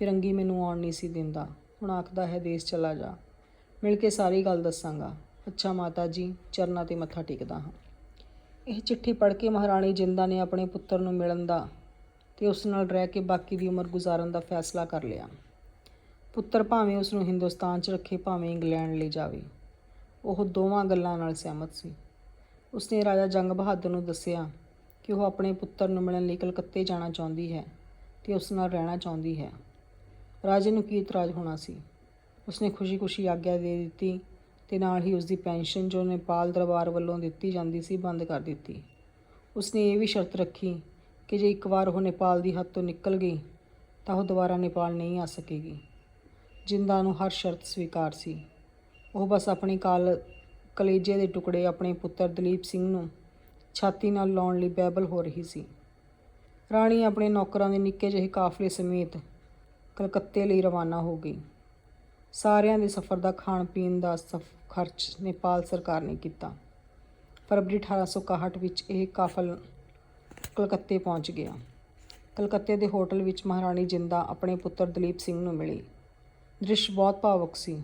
ਫਿਰੰਗੀ ਮੈਨੂੰ ਆਉਣ ਨਹੀਂ ਸੀ ਦਿੰਦਾ। ਹੁਣ ਆਖਦਾ ਹੈ, ਦੇਸ਼ ਚਲਾ ਜਾ। ਮਿਲ ਕੇ ਸਾਰੀ ਗੱਲ ਦੱਸਾਂਗਾ। ਅੱਛਾ ਮਾਤਾ ਜੀ, ਚਰਨਾਂ ਤੇ ਮੱਥਾ ਟੇਕਦਾ ਹਾਂ। ਇਹ ਚਿੱਠੀ ਪੜ੍ਹ ਕੇ ਮਹਾਰਾਣੀ ਜਿੰਦਾ ਨੇ ਆਪਣੇ ਪੁੱਤਰ ਨੂੰ ਮਿਲਣ ਦਾ ਤੇ ਉਸ ਨਾਲ ਰਹਿ ਕੇ ਬਾਕੀ ਦੀ ਉਮਰ ਗੁਜ਼ਾਰਨ ਦਾ ਫੈਸਲਾ ਕਰ ਲਿਆ। ਪੁੱਤਰ ਭਾਵੇਂ ਉਸ ਨੂੰ ਹਿੰਦੁਸਤਾਨ 'ਚ ਰੱਖੇ, ਭਾਵੇਂ ਇੰਗਲੈਂਡ ਲੈ ਜਾਵੇ। ਉਹ ਦੋਵਾਂ ਗੱਲਾਂ ਨਾਲ ਸਹਿਮਤ ਸੀ। ਉਸਨੇ ਰਾਜਾ ਜੰਗ ਬਹਾਦਰ ਨੂੰ ਦੱਸਿਆ ਕਿ ਉਹ ਆਪਣੇ ਪੁੱਤਰ ਨੂੰ ਮਿਲਣ ਲਈ ਕਲਕੱਤੇ ਜਾਣਾ ਚਾਹੁੰਦੀ ਹੈ ਤੇ ਉਸ ਨਾਲ ਰਹਿਣਾ ਚਾਹੁੰਦੀ ਹੈ। ਰਾਜੇ ਨੂੰ ਕੀ ਇਤਰਾਜ਼ ਹੋਣਾ ਸੀ? ਉਸਨੇ ਖੁਸ਼ੀ-ਖੁਸ਼ੀ ਆਗਿਆ ਦੇ ਦਿੱਤੀ ਤੇ ਨਾਲ ਹੀ ਉਸਦੀ ਪੈਨਸ਼ਨ ਜੋ ਨੇਪਾਲ ਦਰਬਾਰ ਵੱਲੋਂ ਦਿੱਤੀ ਜਾਂਦੀ ਸੀ ਬੰਦ ਕਰ ਦਿੱਤੀ। ਉਸਨੇ ਇਹ ਵੀ ਸ਼ਰਤ ਰੱਖੀ ਕਿ ਜੇ ਇੱਕ ਵਾਰ ਉਹ ਨੇਪਾਲ ਦੀ ਹੱਦ ਤੋਂ ਨਿਕਲ ਗਈ ਤਾਂ ਉਹ ਦੁਬਾਰਾ ਨੇਪਾਲ ਨਹੀਂ ਆ ਸਕੇਗੀ। ਜਿੰਦਾ ਨੂੰ ਹਰ ਸ਼ਰਤ ਸਵੀਕਾਰ ਸੀ। ਉਹ ਬਸ ਆਪਣੀ ਕਾਲ ਕਲੇਜੇ ਦੇ ਟੁਕੜੇ ਆਪਣੇ ਪੁੱਤਰ ਦਲੀਪ ਸਿੰਘ ਨੂੰ ਛਾਤੀ ਨਾਲ ਲਾਉਣ ਲਈ ਬੈਬਲ ਹੋ ਰਹੀ ਸੀ। ਰਾਣੀ ਆਪਣੇ ਨੌਕਰਾਂ ਦੇ ਨਿੱਕੇ ਜਿਹੇ ਕਾਫਲੇ ਸਮੇਤ ਕਲਕੱਤੇ ਲਈ ਰਵਾਨਾ ਹੋ ਗਈ। ਸਾਰਿਆਂ ਦੇ ਸਫ਼ਰ ਦਾ ਖਾਣ ਪੀਣ ਦਾ ਸਫ ਖਰਚ ਨੇਪਾਲ ਸਰਕਾਰ ਨੇ ਕੀਤਾ। ਫਰਵਰੀ 1861 ਵਿੱਚ ਇਹ ਕਾਫਲ ਕਲਕੱਤੇ ਪਹੁੰਚ ਗਿਆ। ਕਲਕੱਤੇ ਦੇ ਹੋਟਲ ਵਿੱਚ ਮਹਾਰਾਣੀ ਜਿੰਦਾ ਆਪਣੇ ਪੁੱਤਰ ਦਲੀਪ ਸਿੰਘ ਨੂੰ ਮਿਲੀ। ਦ੍ਰਿਸ਼ ਬਹੁਤ ਭਾਵਕ ਸੀ।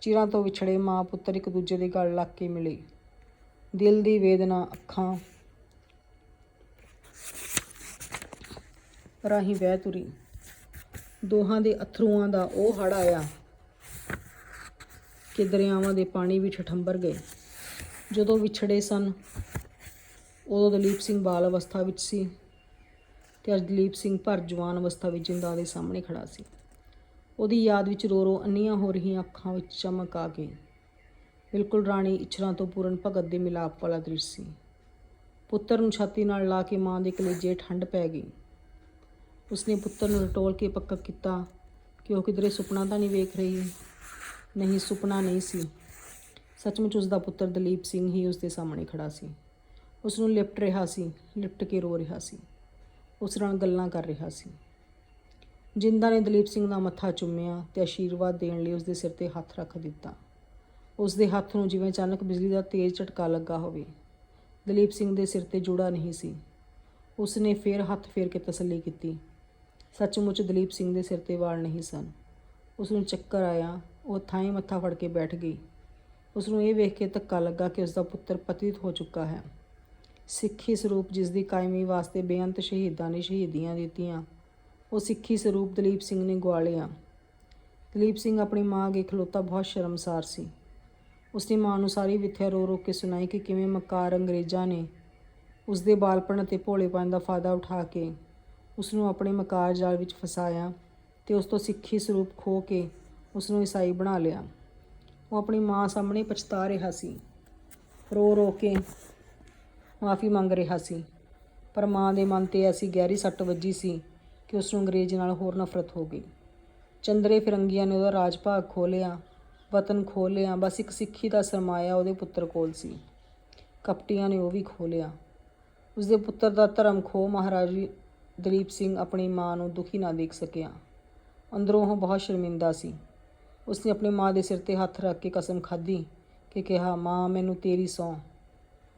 ਚਿਰਾਂ ਤੋਂ ਵਿਛੜੇ ਮਾਂ ਪੁੱਤਰ ਇੱਕ ਦੂਜੇ ਦੇ ਗਲ ਲੱਗ ਕੇ ਮਿਲੇ। ਦਿਲ ਦੀ ਵੇਦਨਾ ਅੱਖਾਂ ਰਾਹੀਂ ਵਹਿ ਤੁਰੀ। ਦੋਹਾਂ ਦੇ ਅਥਰੂਆਂ ਦਾ ਉਹ ਹੜ ਆਇਆ ਕਿ ਦਰਿਆਵਾਂ ਦੇ ਪਾਣੀ ਵੀ ਠਠੰਬਰ ਗਏ। ਜਦੋਂ ਵਿਛੜੇ ਸਨ, ਉਦੋਂ ਦਲੀਪ ਸਿੰਘ ਬਾਲ ਅਵਸਥਾ ਵਿੱਚ ਸੀ ਤੇ ਅੱਜ ਦਲੀਪ ਸਿੰਘ ਭਰ ਜਵਾਨ ਅਵਸਥਾ ਵਿੱਚ ਜਿੰਦਾ ਦੇ ਸਾਹਮਣੇ ਖੜਾ ਸੀ। ਉਹਦੀ ਯਾਦ ਵਿੱਚ ਰੋ ਰੋ ਅੰਨੀਆਂ ਹੋ ਰਹੀਆਂ ਅੱਖਾਂ ਵਿੱਚ ਚਮਕ ਆ ਗਈ। ਬਿਲਕੁਲ ਰਾਣੀ ਇਛਰਾਂ ਤੋਂ ਪੂਰਨ ਭਗਤ ਦੇ ਮਿਲਾਪ ਵਾਲਾ ਦ੍ਰਿਸ਼ ਸੀ। ਪੁੱਤਰ ਨੂੰ ਛਾਤੀ ਨਾਲ ਲਾ ਕੇ ਮਾਂ ਦੇ ਕਲੇਜੇ ਠੰਡ ਪੈ ਗਈ। ਉਸਨੇ ਪੁੱਤਰ ਨੂੰ ਰਟੋਲ ਕੇ ਪੱਕਾ ਕੀਤਾ ਕਿ ਉਹ ਕਿਧਰੇ ਸੁਪਨਾ ਤਾਂ ਨਹੀਂ ਵੇਖ ਰਹੀ, ਨਹੀਂ ਸੁਪਨਾ ਨਹੀਂ ਸੀ। ਸੱਚਮੁੱਚ ਉਸ ਦਾ ਪੁੱਤਰ ਦਲੀਪ ਸਿੰਘ ਹੀ ਉਸ ਦੇ ਸਾਹਮਣੇ ਖੜਾ ਸੀ। ਉਸ ਨੂੰ ਲਿਪਟ ਰਿਹਾ ਸੀ, ਲਿਪਟ ਕੇ ਰੋ ਰਿਹਾ ਸੀ। ਉਸ ਨਾਲ ਗੱਲਾਂ ਕਰ ਰਿਹਾ ਸੀ। ਜਿੰਦਾ ਨੇ ਦਲੀਪ ਸਿੰਘ ਦਾ ਮੱਥਾ ਚੁੰਮਿਆ ਤੇ ਆਸ਼ੀਰਵਾਦ ਦੇਣ ਲਈ ਉਸ ਦੇ ਸਿਰ ਤੇ ਹੱਥ ਰੱਖ ਦਿੱਤਾ। ਉਸ ਦੇ ਹੱਥ ਨੂੰ ਜਿਵੇਂ ਅਚਾਨਕ ਬਿਜਲੀ ਦਾ ਤੇਜ਼ ਝਟਕਾ ਲੱਗਾ ਹੋਵੇ, ਦਲੀਪ ਸਿੰਘ ਦੇ ਸਿਰ ਤੇ ਜੁੜਾ ਨਹੀਂ ਸੀ। ਉਸ ਨੇ ਫੇਰ ਹੱਥ ਫੇਰ ਕੇ ਤਸੱਲੀ ਕੀਤੀ। ਸੱਚਮੁੱਚ ਦਲੀਪ ਸਿੰਘ ਦੇ ਸਿਰ ਤੇ ਵਾਲ ਨਹੀਂ ਸਨ। ਉਸ ਨੂੰ ਚੱਕਰ ਆਇਆ, ਉਹ ਥਾਈ ਮੱਥਾ ਫੜ ਕੇ ਬੈਠ ਗਈ। ਉਸ ਨੂੰ ਇਹ ਵੇਖ ਕੇ ਧੱਕਾ ਲੱਗਾ ਕਿ ਉਸ ਦਾ ਪੁੱਤਰ ਪਤਿਤ ਹੋ ਚੁੱਕਾ ਹੈ। ਸਿੱਖੀ ਸਰੂਪ ਜਿਸ ਦੀ ਕਾਇਮੀ ਵਾਸਤੇ ਬੇਅੰਤ ਸ਼ਹੀਦਾਂ ਨੇ ਸ਼ਹੀਦੀਆਂ ਦਿੱਤੀਆਂ, ਉਹ ਸਿੱਖੀ ਸਰੂਪ ਦਲੀਪ ਸਿੰਘ ਨੇ ਗਵਾਲਿਆ ਦਲੀਪ ਸਿੰਘ ਆਪਣੀ ਮਾਂ ਅੱਗੇ ਖਲੋਤਾ ਬਹੁਤ ਸ਼ਰਮਸਾਰ ਸੀ। ਉਸਨੇ ਮਾਂ ਨੂੰ ਸਾਰੀ ਵਿਥਿਆ ਰੋ ਰੋ ਕੇ ਸੁਣਾਈ ਕਿ ਕਿਵੇਂ ਮਕਾਰ ਅੰਗਰੇਜ਼ਾਂ ਨੇ ਉਸ ਦੇ ਬਾਲਪਣ ਅਤੇ ਭੋਲੇਪਨ ਦਾ ਫਾਇਦਾ ਉਠਾ ਕੇ ਉਸ ਨੂੰ ਆਪਣੇ ਮਕਾਰ ਜਾਲ ਵਿੱਚ ਫਸਾਇਆ ਤੇ ਉਸ ਤੋਂ ਸਿੱਖੀ ਸਰੂਪ ਖੋ ਕੇ ਉਸ ਨੂੰ ਈਸਾਈ ਬਣਾ ਲਿਆ। ਉਹ ਆਪਣੀ ਮਾਂ ਸਾਹਮਣੇ ਪਛਤਾ ਰਿਹਾ ਸੀ। ਰੋ ਰੋ ਕੇ ਮਾਫੀ ਮੰਗ ਰਿਹਾ ਸੀ। ਪਰ ਮਾਂ ਦੇ ਮਨ ਤੇ ਐਸੀ ਗਹਿਰੀ ਸੱਟ ਵੱਜੀ ਸੀ ਕਿ ਉਸ ਨੂੰ ਅੰਗਰੇਜ਼ ਨਾਲ ਹੋਰ ਨਫ਼ਰਤ ਹੋ ਗਈ। ਚੰਦਰੇ ਫਿਰੰਗੀਆਂ ਨੇ ਉਹਦਾ ਰਾਜ ਭਾਗ ਖੋਹ ਲਿਆ ਵਤਨ ਖੋਹ ਲਿਆ ਬਸ ਇੱਕ ਸਿੱਖੀ ਦਾ ਸਰਮਾਇਆ ਉਹਦੇ ਪੁੱਤਰ ਕੋਲ ਸੀ। ਕਪਟੀਆਂ ਨੇ ਉਹ ਵੀ ਖੋਹ ਲਿਆ ਉਸਦੇ ਪੁੱਤਰ ਦਾ ਧਰਮ ਖੋਹ ਮਹਾਰਾਜੀ ਦਲੀਪ ਸਿੰਘ ਆਪਣੀ ਮਾਂ ਨੂੰ ਦੁਖੀ ਨਾ ਦੇਖ ਸਕਿਆ। ਅੰਦਰੋਂ ਉਹ ਬਹੁਤ ਸ਼ਰਮਿੰਦਾ ਸੀ। ਉਸਨੇ ਆਪਣੀ ਮਾਂ ਦੇ ਸਿਰ ਤੇ ਹੱਥ ਰੱਖ ਕੇ ਕਸਮ ਖਾਧੀ ਕਿ ਕਿਹਾ, ਮਾਂ, ਮੈਨੂੰ ਤੇਰੀ ਸੌਂ।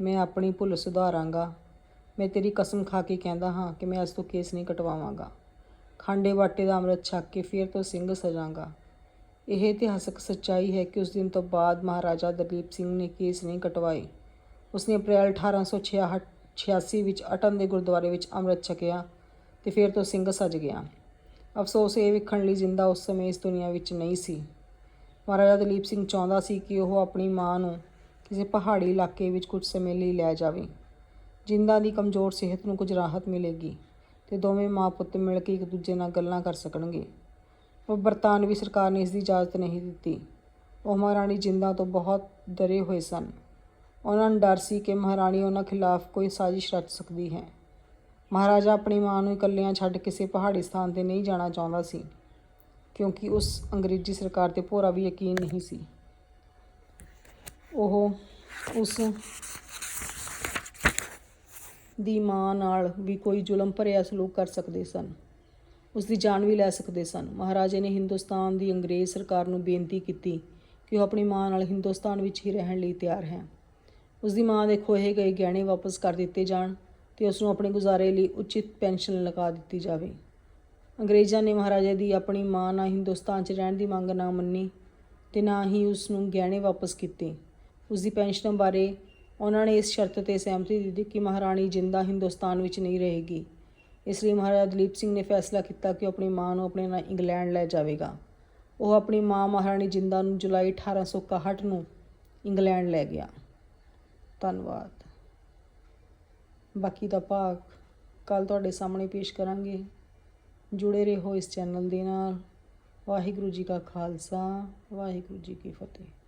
ਮੈਂ ਆਪਣੀ ਭੁੱਲ ਸੁਧਾਰਾਂਗਾ। ਮੈਂ ਤੇਰੀ ਕਸਮ ਖਾ ਕੇ ਕਹਿੰਦਾ ਹਾਂ ਕਿ ਮੈਂ ਅੱਜ ਤੋਂ ਕੇਸ ਨਹੀਂ ਕਟਵਾਵਾਂਗਾ। ਖਾਂਡੇ ਵਾਟੇ ਦਾ ਅੰਮ੍ਰਿਤ ਛਕ ਕੇ ਫਿਰ ਤੋਂ ਸਿੰਘ ਸਜਾਂਗਾ। ਇਹ ਇਤਿਹਾਸਕ ਸੱਚਾਈ ਹੈ ਕਿ ਉਸ ਦਿਨ ਤੋਂ ਬਾਅਦ ਮਹਾਰਾਜਾ ਦਲੀਪ ਸਿੰਘ ਨੇ ਕੇਸ ਨਹੀਂ ਕਟਵਾਏ। ਉਸਨੇ ਅਪ੍ਰੈਲ 1886 ਵਿੱਚ ਅਟਨ ਦੇ ਗੁਰਦੁਆਰੇ ਵਿੱਚ ਅੰਮ੍ਰਿਤ ਛਕਿਆ ਤੇ ਫਿਰ ਤੋਂ ਸਿੰਘ ਸੱਜ ਗਿਆ। ਅਫਸੋਸ ਇਹ ਵੇਖਣ ਲਈ ਜਿੰਦਾ ਉਸ ਸਮੇਂ ਇਸ ਦੁਨੀਆ ਵਿੱਚ ਨਹੀਂ ਸੀ। ਮਹਾਰਾਜਾ ਦਲੀਪ ਸਿੰਘ ਚਾਹੁੰਦਾ ਸੀ ਕਿ ਉਹ ਆਪਣੀ ਮਾਂ ਨੂੰ ਕਿਸੇ ਪਹਾੜੀ ਇਲਾਕੇ ਵਿੱਚ ਕੁਝ ਸਮੇਂ ਲਈ ਲੈ ਜਾਵੇ। ਜਿੰਦਾ ਦੀ ਕਮਜ਼ੋਰ ਸਿਹਤ ਨੂੰ ਕੁਝ ਰਾਹਤ ਮਿਲੇਗੀ ਤੇ ਦੋਵੇਂ ਮਾਂ ਪੁੱਤ ਮਿਲ ਕੇ ਇੱਕ ਦੂਜੇ ਨਾਲ ਗੱਲਾਂ ਕਰ ਸਕਣਗੇ। ਪਰ ਬਰਤਾਨਵੀ ਸਰਕਾਰ ਨੇ ਇਸ ਦੀ ਇਜਾਜ਼ਤ ਨਹੀਂ ਦਿੱਤੀ। ਉਹ ਮਹਾਰਾਣੀ ਜਿੰਦਾ ਤੋਂ ਬਹੁਤ ਡਰੇ ਹੋਏ ਸਨ। ਉਹਨਾਂ ਨੂੰ ਡਰ ਸੀ ਕਿ ਮਹਾਰਾਣੀ ਉਹਨਾਂ ਖਿਲਾਫ ਕੋਈ ਸਾਜ਼ਿਸ਼ ਰਚ ਸਕਦੀ ਹੈ। ਮਹਾਰਾਜਾ ਆਪਣੀ ਮਾਂ ਨੂੰ ਇਕੱਲਿਆਂ ਛੱਡ ਕਿਸੇ ਪਹਾੜੀ ਸਥਾਨ ਤੇ ਨਹੀਂ ਜਾਣਾ ਚਾਹੁੰਦਾ ਸੀ, ਕਿਉਂਕਿ ਉਸ ਅੰਗਰੇਜ਼ੀ ਸਰਕਾਰ ਤੇ ਭੋਰਾ ਵੀ ਯਕੀਨ ਨਹੀਂ ਸੀ। ਉਹ ਉਸ ਦੀ ਮਾਂ ਨਾਲ ਵੀ ਕੋਈ ਜ਼ੁਲਮ ਭਰਿਆ ਸਲੂਕ ਕਰ ਸਕਦੇ ਸਨ। ਉਸ ਦੀ ਜਾਨ ਵੀ ਲੈ ਸਕਦੇ ਸਨ। ਮਹਾਰਾਜੇ ਨੇ ਹਿੰਦੁਸਤਾਨ ਦੀ ਅੰਗਰੇਜ਼ ਸਰਕਾਰ ਨੂੰ ਬੇਨਤੀ ਕੀਤੀ ਕਿ ਉਹ ਆਪਣੀ ਮਾਂ ਨਾਲ ਹਿੰਦੁਸਤਾਨ ਵਿੱਚ ਹੀ ਰਹਿਣ ਲਈ ਤਿਆਰ ਹੈ। ਉਸ ਦੀ ਮਾਂ ਦੇ ਖੋਹੇ ਗਏ ਗਹਿਣੇ ਵਾਪਸ ਕਰ ਦਿੱਤੇ ਜਾਣ। ਤੇ ਉਸ ਨੂੰ ਆਪਣੇ ਗੁਜ਼ਾਰੇ ਲਈ ਉਚਿਤ ਪੈਨਸ਼ਨ ਲਗਾ ਦਿੱਤੀ ਜਾਵੇ। ਅੰਗਰੇਜ਼ਾਂ ਨੇ ਮਹਾਰਾਜਾ ਦੀ ਆਪਣੀ ਮਾਂ ਨਾਲ ਹਿੰਦੁਸਤਾਨ 'ਚ ਰਹਿਣ ਦੀ ਮੰਗ ਨਾ ਮੰਨੀ ਤੇ ਨਾ ਹੀ ਉਸ ਨੂੰ ਗਹਿਣੇ ਵਾਪਸ ਕੀਤੇ। ਉਸ ਦੀ ਪੈਨਸ਼ਨ ਬਾਰੇ ਉਹਨਾਂ ਨੇ ਇਸ ਸ਼ਰਤ ਤੇ ਸਹਿਮਤੀ ਦਿੱਤੀ ਕਿ ਮਹਾਰਾਣੀ ਜਿੰਦਾ ਹਿੰਦੁਸਤਾਨ ਵਿੱਚ ਨਹੀਂ ਰਹੇਗੀ। ਇਸ ਲਈ ਮਹਾਰਾਜਾ ਦਲੀਪ ਸਿੰਘ ਨੇ ਫੈਸਲਾ ਕੀਤਾ ਕਿ ਉਹ ਆਪਣੀ ਮਾਂ ਨੂੰ ਆਪਣੇ ਨਾਲ ਇੰਗਲੈਂਡ ਲੈ ਜਾਵੇਗਾ। ਉਹ ਆਪਣੀ ਮਾਂ ਮਹਾਰਾਣੀ ਜਿੰਦਾ ਨੂੰ ਜੁਲਾਈ 1861 ਨੂੰ ਇੰਗਲੈਂਡ ਲੈ ਗਿਆ। ਧੰਨਵਾਦ। ਬਾਕੀ ਦਾ ਭਾਗ ਕੱਲ ਤੁਹਾਡੇ ਸਾਹਮਣੇ ਪੇਸ਼ ਕਰਾਂਗੇ। ਜੁੜੇ ਰਹੋ ਇਸ ਚੈਨਲ ਦੇ ਨਾਲ। ਵਾਹਿਗੁਰੂ ਜੀ ਕਾ ਖਾਲਸਾ, ਵਾਹਿਗੁਰੂ ਜੀ ਕੀ ਫਤਿਹ।